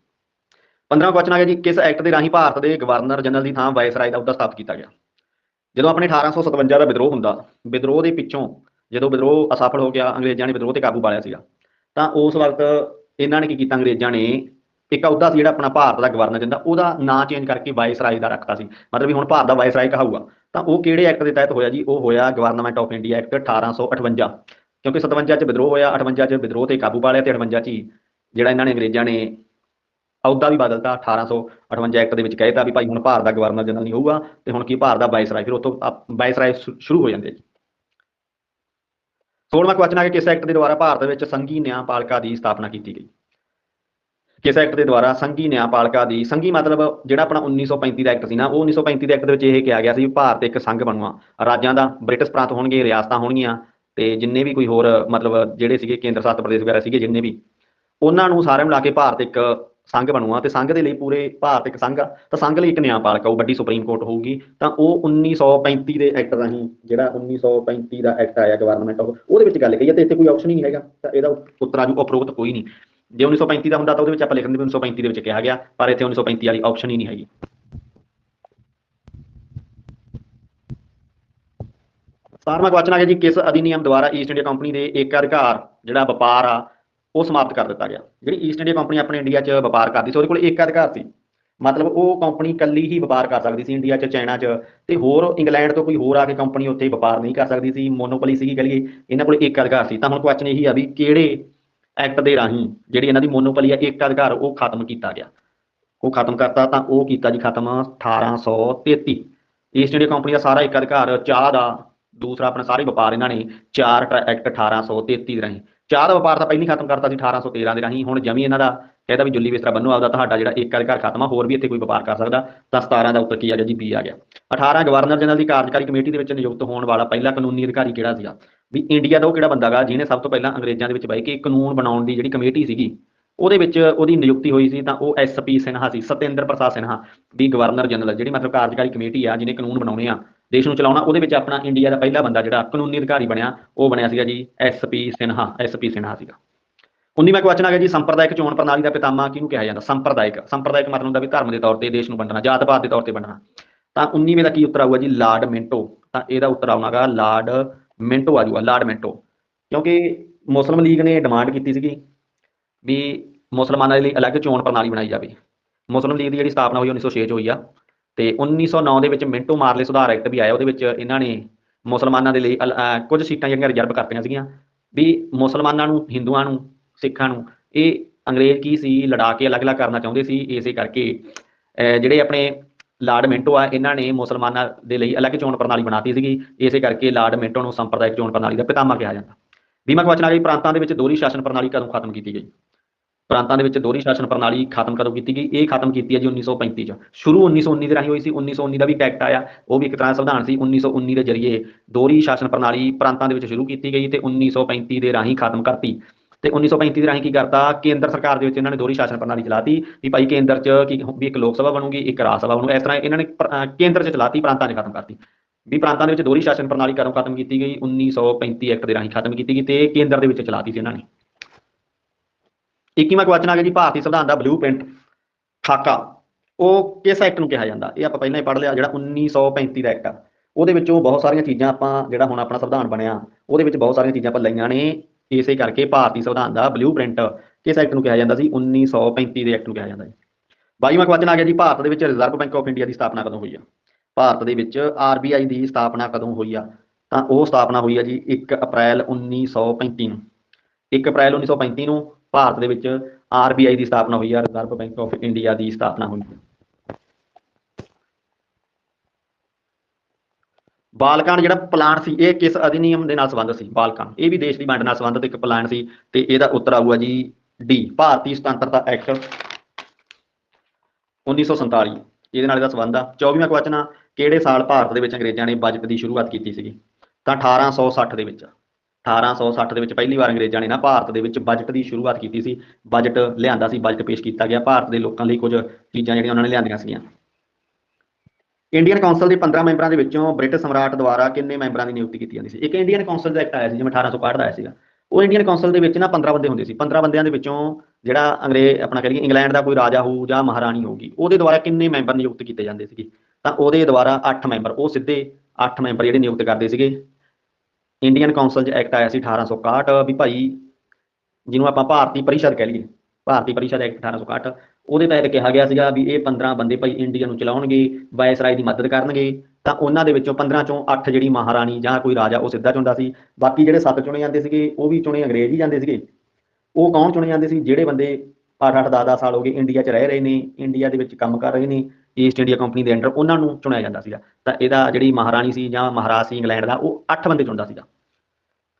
15ਵਾਂ ਕੁਐਸਚਨ ਆ ਗਿਆ ਜੀ, ਕਿਸ ਐਕਟ ਦੇ ਰਾਹੀਂ ਭਾਰਤ ਦੇ ਗਵਰਨਰ ਜਨਰਲ ਦੀ ਥਾਂ ਵਾਇਸਰਾਏ ਦਾ ਅਹੁਦਾ ਸਥਾਪਿਤ ਕੀਤਾ ਗਿਆ? ਜਦੋਂ ਆਪਣੇ 1857 ਦਾ ਵਿਦਰੋਹ ਹੁੰਦਾ, ਵਿਦਰੋਹ ਦੇ ਪਿੱਛੋਂ ਜਦੋਂ ਵਿਦਰੋਹ ਅਸਫਲ ਹੋ ਗਿਆ, ਅੰਗਰੇਜ਼ਾਂ ਨੇ ਵਿਦਰੋਹ ਤੇ ਕਾਬੂ ਪਾ ਲਿਆ ਸੀਗਾ, ਤਾਂ ਉਸ ਵਕਤ ਇਹਨਾਂ ਨੇ ਕੀ ਕੀਤਾ? ਅੰਗਰੇਜ਼ਾਂ ਨੇ ਇੱਕ ਅਹੁਦਾ ਸੀ ਜਿਹੜਾ ਆਪਣਾ ਭਾਰਤ ਦਾ ਗਵਰਨਰ ਜਨਰਲ ਉਹਦਾ ਨਾਂ ਚੇਂਜ ਕਰਕੇ ਵਾਇਸਰਾਏ ਦਾ ਰੱਖਤਾ ਸੀ। ਮਤਲਬ ਵੀ ਹੁਣ ਭਾਰਤ ਦਾ ਵਾਇਸਰਾਏ ਕਹਾਊਗਾ। ਤਾਂ ਉਹ ਕਿਹੜੇ ਐਕਟ ਦੇ ਤਹਿਤ ਹੋਇਆ ਜੀ? ਉਹ ਹੋਇਆ ਗਵਰਨਮੈਂਟ ਆਫ ਇੰਡੀਆ ਐਕਟ 1858 ਕਿਉਂਕਿ 57 ਚ ਵਿਦਰੋਹ ਹੋਇਆ 58 ਚ ਵਿਦਰੋਹ ਤੇ ਕਾਬੂ ਪਾ ਲਿਆ ਤੇ 58 ਚ ਹੀ ਜਿਹੜਾ ਇਹਨਾਂ ਨੇ ਅੰਗਰੇਜ਼ਾਂ ਨੇ ਅਹੁਦਾ ਵੀ ਬਦਲਤਾ 1858 ਐਕਟ ਦੇ ਵਿੱਚ ਕਹਿਤਾ ਵੀ ਭਾਈ ਹੁਣ ਭਾਰਤ ਦਾ ਗਵਰਨਰ ਜਨਰਲ ਨਹੀਂ ਹੋਊਗਾ ਤੇ ਹੁਣ ਕੀ ਭਾਰਤ ਦਾ ਵਾਇਸਰਾਏ ਫਿਰ ਉਤੋਂ ਵਾਇਸਰਾਏ ਸ਼ੁ- ਸ਼ੁਰੂ ਹੋ ਜਾਂਦੇ ਜੀ। 16ਵਾਂ ਕੁਐਸਚਨ ਆ ਕਿ ਕਿਸ ਐਕਟ ਦੇ ਦੁਆਰਾ ਭਾਰਤ ਵਿੱਚ ਸੰਘੀ ਨਿਆਂ ਪਾਲਿਕਾ ਦੀ ਸਥਾਪਨਾ ਕੀਤੀ ਗਈ? ਕਿਸ ਐਕਟ ਦੇ ਦੁਆਰਾ ਸੰਘੀ ਨਿਆਂਪਾਲਿਕਾ ਦੀ, ਸੰਘੀ ਮਤਲਬ ਜਿਹੜਾ ਆਪਣਾ 1935 ਦਾ ਐਕਟ ਸੀ ਨਾ, ਉਹ 1935 ਦੇ ਐਕਟ ਦੇ ਵਿੱਚ ਇਹ ਕਿਹਾ ਗਿਆ ਸੀ ਵੀ ਭਾਰਤ ਇੱਕ ਸੰਘ ਬਣੂਆ। ਰਾਜਾਂ ਦਾ, ਬ੍ਰਿਟਿਸ਼ ਪ੍ਰਾਂਤ ਹੋਣਗੇ, ਰਿਆਸਤਾਂ ਹੋਣਗੀਆਂ, ਤੇ ਜਿੰਨੇ ਵੀ ਕੋਈ ਹੋਰ ਮਤਲਬ ਜਿਹੜੇ ਸੀਗੇ ਕੇਂਦਰ ਸ਼ਾਸਤ ਪ੍ਰਦੇਸ਼ ਵਗੈਰਾ ਸੀਗੇ, ਜਿੰਨੇ ਵੀ, ਉਹਨਾਂ ਨੂੰ ਸਾਰਿਆਂ ਨੂੰ ਲਾ ਕੇ ਭਾਰਤ ਇੱਕ ਸੰਘ ਬਣੂਆ ਤੇ ਸੰਘ ਦੇ ਲਈ ਪੂਰੇ ਭਾਰਤ ਇੱਕ ਸੰਘ ਆ। ਤਾਂ ਸੰਘ ਲਈ ਇੱਕ ਨਿਆਂਪਾਲਿਕਾ ਉਹ ਵੱਡੀ ਸੁਪਰੀਮ ਕੋਰਟ ਹੋਊਗੀ, ਤਾਂ ਉਹ 1935 ਦੇ ਐਕਟ ਰਾਹੀਂ ਜਿਹੜਾ 1935 ਦਾ ਐਕਟ ਆਇਆ ਗਵਰਨਮੈਂਟ ਆਫ ਉਹਦੇ ਵਿੱਚ ਗੱਲ ਕਹੀ ਹੈ ਤੇ ਇੱਥੇ ਕੋਈ ਆਪਸ਼ਨ ਹੀ ਨਹੀਂ ਹੈਗਾ, ਤਾਂ ਇਹਦਾ ਉੱਤਰ ਆਜੂ ਉਪਰੋਕਤ ਕੋਈ ਨਹੀਂ। ਜੇ 1935 ਦਾ ਹੁੰਦਾ ਤਾਂ ਉਹਦੇ ਵਿੱਚ ਆਪਾਂ ਲਿਖ ਦਿੰਦੇ ਵੀ 1935 ਦੇ ਵਿੱਚ ਕਿਹਾ ਗਿਆ, ਪਰ ਇੱਥੇ 1935 ਵਾਲੀ ਆਪਸ਼ਨ ਹੀ ਨਹੀਂ ਹੈਗੀ। ਸਤਾਰਵਾਂ ਕੁਐਸਚਨ ਆ ਗਿਆ ਜੀ, ਕਿਸ ਅਧਿਨਿਯਮ ਦੁਆਰਾ ਈਸਟ ਇੰਡੀਆ ਕੰਪਨੀ ਦੇ ਏਕ ਅਧਿਕਾਰ, ਜਿਹੜਾ ਵਪਾਰ ਆ, ਉਹ ਸਮਾਪਤ ਕਰ ਦਿੱਤਾ ਗਿਆ। ਜਿਹੜੀ ਈਸਟ ਇੰਡੀਆ ਕੰਪਨੀ ਆਪਣੇ ਇੰਡੀਆ 'ਚ ਵਪਾਰ ਕਰਦੀ ਸੀ, ਉਹਦੇ ਕੋਲ ਇੱਕ ਅਧਿਕਾਰ ਸੀ। ਮਤਲਬ ਉਹ ਕੰਪਨੀ ਇਕੱਲੀ ਹੀ ਵਪਾਰ ਕਰ ਸਕਦੀ ਸੀ ਇੰਡੀਆ 'ਚ ਚਾਈਨਾ 'ਚ, ਤੇ ਹੋਰ ਇੰਗਲੈਂਡ ਤੋਂ ਕੋਈ ਹੋਰ ਆ ਕੇ ਕੰਪਨੀ ਉੱਥੇ ਵਪਾਰ ਨਹੀਂ ਕਰ ਸਕਦੀ ਸੀ। ਮੋਨੋਪੋਲੀ ਸੀਗੀ, ਕਹ ਲਈਏ, ਇਹਨਾਂ ਕੋਲ ਇੱਕ ਅਧਿਕਾਰ ਸੀ। ਤਾਂ ਹੁਣ ਕੁਐਸਚਨ ਇਹੀ ਆ ਵੀ ਕਿਹੜੇ ਐਕਟ ਦੇ ਰਾਹੀਂ ਜਿਹੜੀ ਇਹਨਾਂ ਦੀ ਮੋਨੋਪੋਲੀ ਹੈ ਇੱਕ ਅਧਿਕਾਰ, ਉਹ ਖਤਮ ਕੀਤਾ ਗਿਆ। ਉਹ ਖਤਮ ਕਰਤਾ ਤਾਂ ਉਹ ਕੀਤਾ ਜੀ ਖਤਮ 1833 ਈਸਟ ਇੰਡੀਆ ਕੰਪਨੀ ਦਾ ਸਾਰਾ ਇੱਕ ਅਧਿਕਾਰ, ਚਾਹ ਦਾ ਦੂਸਰਾ ਆਪਣਾ ਸਾਰੇ ਵਪਾਰ ਇਹਨਾਂ ਨੇ ਚਾਰ ਐਕਟ 1833 ਦੇ ਰਾਹੀਂ। ਚਾਹ ਦਾ ਵਪਾਰ ਤਾਂ ਪਹਿਲਾਂ ਹੀ ਖਤਮ ਕਰਤਾ ਸੀ 1813 ਦੇ ਰਾਹੀਂ, ਹੁਣ ਜਮੀ ਇਹਨਾਂ ਦਾ ਕਹਿੰਦਾ ਵੀ ਜੁੱਲੀ ਬਿਸਤਰਾ ਬੰਨੋ, ਆਪਦਾ ਤੁਹਾਡਾ ਜਿਹੜਾ ਇੱਕ ਅਧਿਕਾਰ ਖਤਮ ਆ, ਹੋਰ ਵੀ ਇੱਥੇ ਕੋਈ ਵਪਾਰ ਕਰ ਸਕਦਾ। ਤਾਂ 17 ਦਾ ਉੱਤਰ ਕੀ ਆ ਗਿਆ ਜੀ? ਬੀ ਆ ਗਿਆ। 18 ਗਵਰਨਰ ਜਨਰਲ ਦੀ ਕਾਰਜਕਾਰੀ ਕਮੇਟੀ ਦੇ ਵਿੱਚ ਨਿਯੁਕਤ ਹੋਣ ਵਾਲਾ ਪਹਿਲਾ ਕਾਨੂੰਨੀ ਅਧਿਕਾਰੀ ਕਿਹੜਾ ਸੀਗਾ? ਵੀ ਇੰਡੀਆ ਦਾ ਉਹ ਕਿਹੜਾ ਬੰਦਾ ਗਾ, ਜਿਹਨੇ ਸਭ ਤੋਂ ਪਹਿਲਾਂ ਅੰਗਰੇਜ਼ਾਂ ਦੇ ਵਿੱਚ ਬਹਿ ਕੇ ਕਾਨੂੰਨ ਬਣਾਉਣ ਦੀ ਜਿਹੜੀ ਕਮੇਟੀ ਸੀਗੀ, ਉਹਦੇ ਵਿੱਚ ਉਹਦੀ ਨਿਯੁਕਤੀ ਹੋਈ ਸੀ, ਤਾਂ ਉਹ ਐਸਪੀ ਸਿਨਹਾ ਸੀ, ਸਤਿੰਦਰ ਪ੍ਰਸਾਦ ਸਿਨਹਾ ਦੀ ਗਵਰਨਰ ਜਨਰਲ, ਜਿਹੜੀ ਮਤਲਬ ਕਾਰਜਕਾਰੀ ਕਮੇਟੀ ਆ, ਜਿਹਨੇ ਕਾਨੂੰਨ ਬਣਾਉਣੇ ਆ, ਦੇਸ਼ ਨੂੰ ਚਲਾਉਣਾ, ਉਹਦੇ ਵਿੱਚ ਆਪਣਾ ਇੰਡੀਆ ਦਾ ਪਹਿਲਾ ਬੰਦਾ ਜਿਹੜਾ ਕਾਨੂੰਨੀ ਅਧਿਕਾਰੀ ਬਣਿਆ, ਉਹ ਬਣਿਆ ਸੀਗਾ ਜੀ ਐਸਪੀ ਸਿਨਹਾ ਐਸਪੀ ਸਿਨਹਾ ਸੀਗਾ। 19ਵਾਂ ਕੁਐਸਚਨ ਆ ਗਿਆ ਜੀ ਸੰਪਰਦਾਇਕ ਚੋਣ ਪ੍ਰਣਾਲੀ ਦਾ ਪਿਤਾਮਾ ਕਿਹਨੂੰ ਕਿਹਾ ਜਾਂਦਾ? ਸੰਪਰਦਾਇਕ ਸੰਪਰਦਾਇਕ ਮਤਲਬ ਹੁੰਦਾ ਵੀ ਧਰਮ ਦੇ ਤੌਰ ਤੇ ਦੇਸ਼ ਨੂੰ ਵੰਡਣਾ ਜਾਤ ਪਾਤ ਦੇ ਤੌਰ ਤੇ ਵੰਡਣਾ। ਤਾਂ 19ਵੇਂ ਦਾ ਕੀ ਉੱਤਰ ਆਊਗਾ ਜੀ? Lord Minto. ਤਾਂ ਇਹਦਾ ਉੱਤਰ ਆਉਣਾਗਾ ਲਾਰਡ ਮਿੰਟੋ ਆ ਜੂਗਾ, ਲਾਰਡ ਮਿੰਟੋ। ਕਿਉਂਕਿ ਮੁਸਲਿਮ ਲੀਗ ਨੇ ਡਿਮਾਂਡ ਕੀਤੀ ਸੀਗੀ ਵੀ ਮੁਸਲਮਾਨਾਂ ਦੇ ਲਈ ਅਲੱਗ ਚੋਣ ਪ੍ਰਣਾਲੀ ਬਣਾਈ ਜਾਵੇ। ਮੁਸਲਮ ਲੀਗ ਦੀ ਜਿਹੜੀ ਸਥਾਪਨਾ ਹੋਈ 1906 ਚ ਹੋਈ ਆ। ਤੇ 1909 ਦੇ ਵਿੱਚ ਮਿੰਟੋ ਮਾਰਲੇ ਸੁਧਾਰ ਐਕਟ ਵੀ ਆਇਆ, ਉਹਦੇ ਵਿੱਚ ਇਹਨਾਂ ਨੇ ਮੁਸਲਮਾਨਾਂ ਦੇ ਲਈ ਅਲ- ਕੁਝ ਸੀਟਾਂ ਜਿਹੜੀਆਂ ਰਿਜ਼ਰਵ ਕਰਤੀਆਂ ਸੀਗੀਆਂ ਵੀ ਮੁਸਲਮਾਨਾਂ ਨੂੰ, ਹਿੰਦੂਆਂ ਨੂੰ ਸਿੱਖਾਂ ਨੂੰ। ਇਹ ਅੰਗਰੇਜ਼ ਕੀ ਸੀ? ਲੜਾ ਕੇ ਅਲੱਗ-ਅਲੱਗ ਕਰਨਾ ਚਾਹੁੰਦੇ ਸੀ, ਇਸੇ ਕਰਕੇ, ਅਹ, ਜਿਹੜੇ ਆਪਣੇ ਲਾਰਡ ਮਿੰਟੋ ਆ, ਇਹਨਾਂ ਨੇ ਮੁਸਲਮਾਨਾਂ ਦੇ ਲਈ ਅਲੱਗ ਚੋਣ ਪ੍ਰਣਾਲੀ ਬਣਾਤੀ ਸੀਗੀ। ਇਸੇ ਕਰਕੇ ਲਾਰਡ ਮਿੰਟੋ ਨੂੰ ਸੰਪਰਦਾਇਕ ਚੋਣ ਪ੍ਰਣਾਲੀ ਦਾ ਪਿਤਾਮਾ ਕਿਹਾ ਜਾਂਦਾ। ਬੀਮਾ ਕੁਐਸਚਨ ਆ ਗਈ ਪ੍ਰਾਂਤਾਂ ਦੇ ਵਿੱਚ ਦੋਹਰੀ ਸ਼ਾਸਨ ਪ੍ਰਣਾਲੀ ਕਦੋਂ ਖਤਮ ਕੀਤੀ ਗਈ? ਪ੍ਰਾਂਤਾਂ ਦੇ ਵਿੱਚ ਦੋਹਰੀ ਸ਼ਾਸਨ ਪ੍ਰਣਾਲੀ ਖਤਮ ਕਦੋਂ ਕੀਤੀ ਗਈ? ਇਹ ਖਤਮ ਕੀਤੀ ਹੈ ਜੀ 1935 ਚ। ਸ਼ੁਰੂ 1919 ਦੇ ਰਾਹੀਂ ਹੋਈ ਸੀ। 1919 ਦਾ ਵੀ ਇੱਕ ਐਕਟ ਆਇਆ। ਉਹ ਵੀ ਇੱਕ ਤਰ੍ਹਾਂ ਦਾ ਸੰਵਿਧਾਨ ਸੀ। 1919 ਦੇ ਜ਼ਰੀਏ ਦੋਹਰੀ ਸ਼ਾਸਨ ਪ੍ਰਣਾਲੀ ਪ੍ਰਾਂਤਾਂ ਦੇ ਵਿੱਚ ਸ਼ੁਰੂ ਕੀਤੀ ਗਈ ਤੇ 1935 ਦੇ ਰਾਹੀਂ ਖਤਮ ਕਰਤੀ। ਤੇ 1935 ਦੇ ਰਾਹੀਂ ਕੀ ਕਰਤਾ, ਕੇਂਦਰ ਸਰਕਾਰ ਦੇ ਵਿੱਚ ਇਹਨਾਂ ਨੇ ਦੋਹਰੀ ਸ਼ਾਸਨ ਪ੍ਰਣਾਲੀ ਚਲਾਤੀ ਵੀ ਭਾਈ ਕੇਂਦਰ 'ਚ ਕੀ ਵੀ ਇੱਕ ਲੋਕ ਸਭਾ ਬਣੂਗੀ, ਇੱਕ ਰਾਜ ਸਭਾ ਬਣੂ, ਇਸ ਤਰ੍ਹਾਂ ਇਹਨਾਂ ਨੇ ਪ੍ਰ- ਕੇਂਦਰ 'ਚ ਚਲਾਤੀ, ਪ੍ਰਾਂਤਾਂ 'ਚ ਖਤਮ ਕਰਤੀ। ਵੀ ਪ੍ਰਾਂਤਾਂ ਦੇ ਵਿੱਚ ਦੋਹਰੀ ਸ਼ਾਸਨ ਪ੍ਰਣਾਲੀ ਕਦੋਂ ਖਤਮ ਕੀਤੀ ਗਈ? 1935 ਐਕਟ ਦੇ ਰਾਹੀਂ ਖਤਮ ਕੀਤੀ ਗਈ ਤੇ ਕੇਂਦਰ ਦੇ ਵਿੱਚ ਚਲਾਤੀ ਸੀ ਇਹਨਾਂ ਨੇ। 21ਵਾਂ ਕੁਐਸਚਨ ਆ ਗਿਆ ਜੀ, ਭਾਰਤੀ ਸੰਵਿਧਾਨ ਦਾ ਬਲੂਪ੍ਰਿੰਟ ਖਾਕਾ। ਉਹ ਕਿਸ ਐਕਟ ਨੂੰ ਕਿਹਾ ਜਾਂਦਾ? ਇਹ ਆਪਾਂ ਪਹਿਲਾਂ ਹੀ ਪੜ੍ਹ ਲਿਆ, ਜਿਹੜਾ 1935 ਦਾ ਐਕਟ ਆ। ਉਹਦੇ ਵਿੱਚੋਂ ਬਹੁਤ ਸਾਰੀਆਂ ਚੀਜ਼ਾਂ ਆਪਾਂ ਜਿਹੜਾ ਹੁਣ ਆਪਣਾ ਸੰਵਿਧਾਨ ਬਣਿਆ, ਉਹਦੇ ਵਿੱਚ ਬਹੁਤ ਸਾਰੀਆਂ ਚੀਜ਼ਾਂ ਆਪਾਂ ਲਈਆਂ ਨੇ। ਇਸੇ ਕਰਕੇ ਭਾਰਤੀ ਸੰਵਿਧਾਨ ਦਾ ਬਲੂਪ੍ਰਿੰਟ ਕਿਸ ਐਕਟ ਨੂੰ ਕਿਹਾ ਜਾਂਦਾ ਸੀ? 1935 ਦੇ ਐਕਟ ਨੂੰ ਕਿਹਾ ਜਾਂਦਾ ਹੈ 22ਵਾਂ ਕੁਐਸਚਨ ਆ ਗਿਆ ਜੀ, ਭਾਰਤ ਦੇ ਵਿੱਚ ਰਿਜ਼ਰਵ ਬੈਂਕ ਆਫ ਇੰਡੀਆ ਦੀ ਸਥਾਪਨਾ ਕਦੋਂ ਹੋਈ ਆ? ਭਾਰਤ ਦੇ ਵਿੱਚ ਆਰਬੀਆਈ ਦੀ ਸਥਾਪਨਾ ਕਦੋਂ ਹੋਈ ਆ? ਤਾਂ ਉਹ ਸਥਾਪਨਾ ਹੋਈ ਆ ਜੀ 1 ਅਪ੍ਰੈਲ 1935 ਨੂੰ। 1 ਅਪ੍ਰੈਲ 1935 ਨੂੰ ਭਾਰਤ ਦੇ ਵਿੱਚ ਆਰਬੀਆਈ ਦੀ ਸਥਾਪਨਾ ਹੋਈ ਆ ਰਿਜ਼ਰਵ ਬੈਂਕ ਆਫ ਇੰਡੀਆ ਦੀ ਸਥਾਪਨਾ ਹੋਈ ਆ। ਬਾਲਕਾਨ ਜਿਹੜਾ ਪਲਾਨ ਸੀ, ਇਹ ਕਿਸ ਅਧਿਨਿਯਮ ਦੇ ਨਾਲ ਸੰਬੰਧਿਤ ਸੀ? ਬਾਲਕਾਨ ਇਹ ਵੀ ਦੇਸ਼ ਦੀ ਵੰਡ ਨਾਲ ਸੰਬੰਧਿਤ ਇੱਕ ਪਲਾਨ ਸੀ ਤੇ ਇਹਦਾ ਉੱਤਰ ਆਊਗਾ ਜੀ ਡੀ ਭਾਰਤੀ ਸੁਤੰਤਰਤਾ ਐਕਟ 1947 ਇਹਦੇ ਨਾਲ ਇਹਦਾ ਸੰਬੰਧ ਆ। 24ਵਾਂ ਕੁਐਸਚਨ ਆ, ਕਿਹੜੇ ਸਾਲ ਭਾਰਤ ਦੇ ਵਿੱਚ ਅੰਗਰੇਜ਼ਾਂ ਨੇ ਬਜਟ ਦੀ ਸ਼ੁਰੂਆਤ ਕੀਤੀ ਸੀਗੀ? ਤਾਂ 1860 ਦੇ ਵਿੱਚ। 1860 ਦੇ ਵਿੱਚ ਪਹਿਲੀ ਵਾਰ ਅੰਗਰੇਜ਼ਾਂ ਨੇ ਨਾ ਭਾਰਤ ਦੇ ਵਿੱਚ ਬਜਟ ਦੀ ਸ਼ੁਰੂਆਤ ਕੀਤੀ ਸੀ। ਬਜਟ ਲਿਆਂਦਾ ਸੀ, ਬਜਟ ਪੇਸ਼ ਕੀਤਾ ਗਿਆ। ਭਾਰਤ ਦੇ ਲੋਕਾਂ ਲਈ ਕੁਝ ਚੀਜ਼ਾਂ ਜਿਹੜੀਆਂ ਉਹਨਾਂ ਨੇ ਲਿਆਂਦੀਆਂ ਸੀਗੀਆਂ। ਇੰਡੀਅਨ ਕਾਉਂਸਲ ਦੇ 15 ਮੈਂਬਰਾਂ ਦੇ ਵਿੱਚੋਂ ਬ੍ਰਿਟਿਸ਼ ਸਮਰਾਟ ਦੁਆਰਾ ਕਿੰਨੇ ਮੈਂਬਰਾਂ ਦੀ ਨਿਯੁਕਤੀ ਕੀਤੀ ਜਾਂਦੀ ਸੀ? ਇੱਕ ਇੰਡੀਅਨ ਕਾਉਂਸਲ ਦਾ ਐਕਟ ਆਇਆ ਸੀ, ਜਿਵੇਂ 1865 ਦਾ ਆਇਆ ਸੀਗਾ। ਉਹ ਇੰਡੀਅਨ ਕਾਉਂਸਲ ਦੇ ਵਿੱਚ ਨਾ 15 ਬੰਦੇ ਹੁੰਦੇ ਸੀ। 15 ਬੰਦਿਆਂ ਦੇ ਵਿੱਚੋਂ ਜਿਹੜਾ ਅੰਗਰੇਜ਼, ਆਪਣਾ ਕਹ ਲਈਏ ਇੰਗਲੈਂਡ ਦਾ ਕੋਈ ਰਾਜਾ ਹੋਊ ਜਾਂ ਮਹਾਰਾਣੀ ਹੋਊਗੀ, ਉਹਦੇ ਦੁਆਰਾ ਕਿੰਨੇ ਮੈਂਬਰ ਨਿਯੁਕਤ ਕੀਤੇ ਜਾਂਦੇ ਸੀਗੇ? ਤਾਂ ਉਹਦੇ ਦੁਆਰਾ 8 ਮੈਂਬਰ, ਉਹ ਸਿੱਧੇ 8 ਮੈਂਬਰ ਜਿਹੜੇ ਨਿਯੁਕਤ ਕਰਦੇ ਸੀਗੇ। ਇੰਡੀਅਨ ਕਾਉਂਸਲ 'ਚ ਐਕਟ ਆਇਆ ਸੀ 1861 ਵੀ ਭਾਈ, ਜਿਹਨੂੰ ਆਪਾਂ ਭਾਰਤੀ ਪਰਿਸ਼ਦ ਕਹਿ ਲਈਏ। ਭਾਰਤੀ ਪਰਿਸ਼ਦ ਐਕਟ 1861 ਉਹਦੇ ਤਹਿਤ ਕਿਹਾ ਗਿਆ ਸੀਗਾ ਵੀ ਇਹ 15 ਬੰਦੇ ਭਾਈ ਇੰਡੀਆ ਨੂੰ ਚਲਾਉਣਗੇ ਵਾਇਸਰਾਏ ਦੀ ਮਦਦ ਕਰਨਗੇ, ਤਾਂ ਉਹਨਾਂ ਦੇ ਵਿੱਚੋਂ 15 ਚੋਂ 8 ਜਿਹੜੀ ਮਹਾਰਾਣੀ ਜਾਂ ਕੋਈ ਰਾਜਾ ਉਹ ਸਿੱਧਾ ਚੁਣਦਾ ਸੀ। ਬਾਕੀ ਜਿਹੜੇ 7 ਚੁਣੇ ਜਾਂਦੇ ਸੀਗੇ, ਉਹ ਵੀ ਚੁਣੇ ਅੰਗਰੇਜ਼ ਹੀ ਜਾਂਦੇ ਸੀਗੇ। ਉਹ ਕੌਣ ਚੁਣੇ ਜਾਂਦੇ ਸੀ? ਜਿਹੜੇ ਬੰਦੇ 8-8 10-10 ਸਾਲ ਹੋ ਗਏ ਇੰਡੀਆ 'ਚ ਰਹਿ ਰਹੇ ਨੇ ਇੰਡੀਆ ਦੇ ਵਿੱਚ ਕੰਮ ਕਰ ਰਹੇ ਨੇ ਈਸਟ ਇੰਡੀਆ ਕੰਪਨੀ ਦੇ ਅੰਡਰ ਉਹਨਾਂ ਨੂੰ ਚੁਣਿਆ ਜਾਂਦਾ ਸੀਗਾ। ਤਾਂ ਇਹਦਾ ਜਿਹੜੀ ਮਹਾਰਾਣੀ ਸੀ ਜਾਂ ਮਹਾਰਾਜ ਸੀ ਇੰਗਲੈਂਡ ਦਾ, ਉਹ 8 ਬੰਦੇ ਚੁਣਦਾ ਸੀਗਾ।